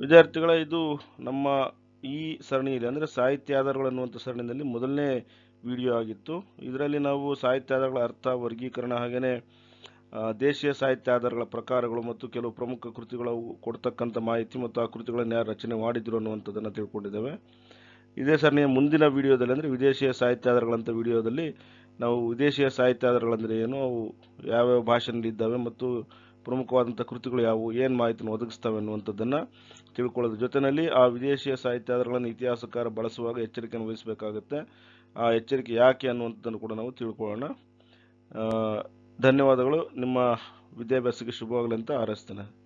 ವಿದ್ಯಾರ್ಥಿಗಳ, ಇದು ನಮ್ಮ ಈ ಸರಣಿಯಲ್ಲಿ, ಅಂದರೆ ಸಾಹಿತ್ಯ ಆಧಾರಗಳು ಅನ್ನುವಂಥ ಸರಣಿಯಲ್ಲಿ ಮೊದಲನೇ ವಿಡಿಯೋ ಆಗಿತ್ತು. ಇದರಲ್ಲಿ ನಾವು ಸಾಹಿತ್ಯ ಆಧಾರಗಳ ಅರ್ಥ, ವರ್ಗೀಕರಣ ಹಾಗೆಯೇ ದೇಶೀಯ ಸಾಹಿತ್ಯ ಆಧಾರಗಳ ಪ್ರಕಾರಗಳು ಮತ್ತು ಕೆಲವು ಪ್ರಮುಖ ಕೃತಿಗಳು ಕೊಡ್ತಕ್ಕಂಥ ಮಾಹಿತಿ ಮತ್ತು ಆ ಕೃತಿಗಳನ್ನು ಯಾರು ರಚನೆ ಮಾಡಿದ್ರು ಅನ್ನುವಂಥದ್ದನ್ನು ತಿಳ್ಕೊಂಡಿದ್ದೇವೆ. ಇದೇ ಸರಣಿಯ ಮುಂದಿನ ವಿಡಿಯೋದಲ್ಲಿ, ಅಂದರೆ ವಿದೇಶೀಯ ಸಾಹಿತ್ಯ ಆಧಾರಗಳಂಥ ವಿಡಿಯೋದಲ್ಲಿ ನಾವು ವಿದೇಶಿಯ ಸಾಹಿತ್ಯ ಏನು, ಅವು ಯಾವ್ಯಾವ ಭಾಷೆಯಲ್ಲಿ ಇದ್ದಾವೆ ಮತ್ತು ಪ್ರಮುಖವಾದಂಥ ಕೃತಿಗಳು ಯಾವುವು, ಏನು ಮಾಹಿತಿಯನ್ನು ಒದಗಿಸ್ತವೆ ಅನ್ನುವಂಥದ್ದನ್ನು ತಿಳ್ಕೊಳ್ಳೋದ್ರ ಜೊತೆಯಲ್ಲಿ ಆ ವಿದೇಶಿಯ ಸಾಹಿತ್ಯ ಆಧಾರಗಳನ್ನು ಇತಿಹಾಸಕಾರ ಬಳಸುವಾಗ ಎಚ್ಚರಿಕೆಯನ್ನು ವಹಿಸಬೇಕಾಗುತ್ತೆ. ಆ ಎಚ್ಚರಿಕೆ ಯಾಕೆ ಅನ್ನುವಂಥದ್ದನ್ನು ಕೂಡ ನಾವು ತಿಳ್ಕೊಳ್ಳೋಣ. ಧನ್ಯವಾದಗಳು. ನಿಮ್ಮ ವಿದ್ಯಾಭ್ಯಾಸಕ್ಕೆ ಶುಭವಾಗಲಿ ಅಂತ ಹಾರೈಸ್ತೇನೆ.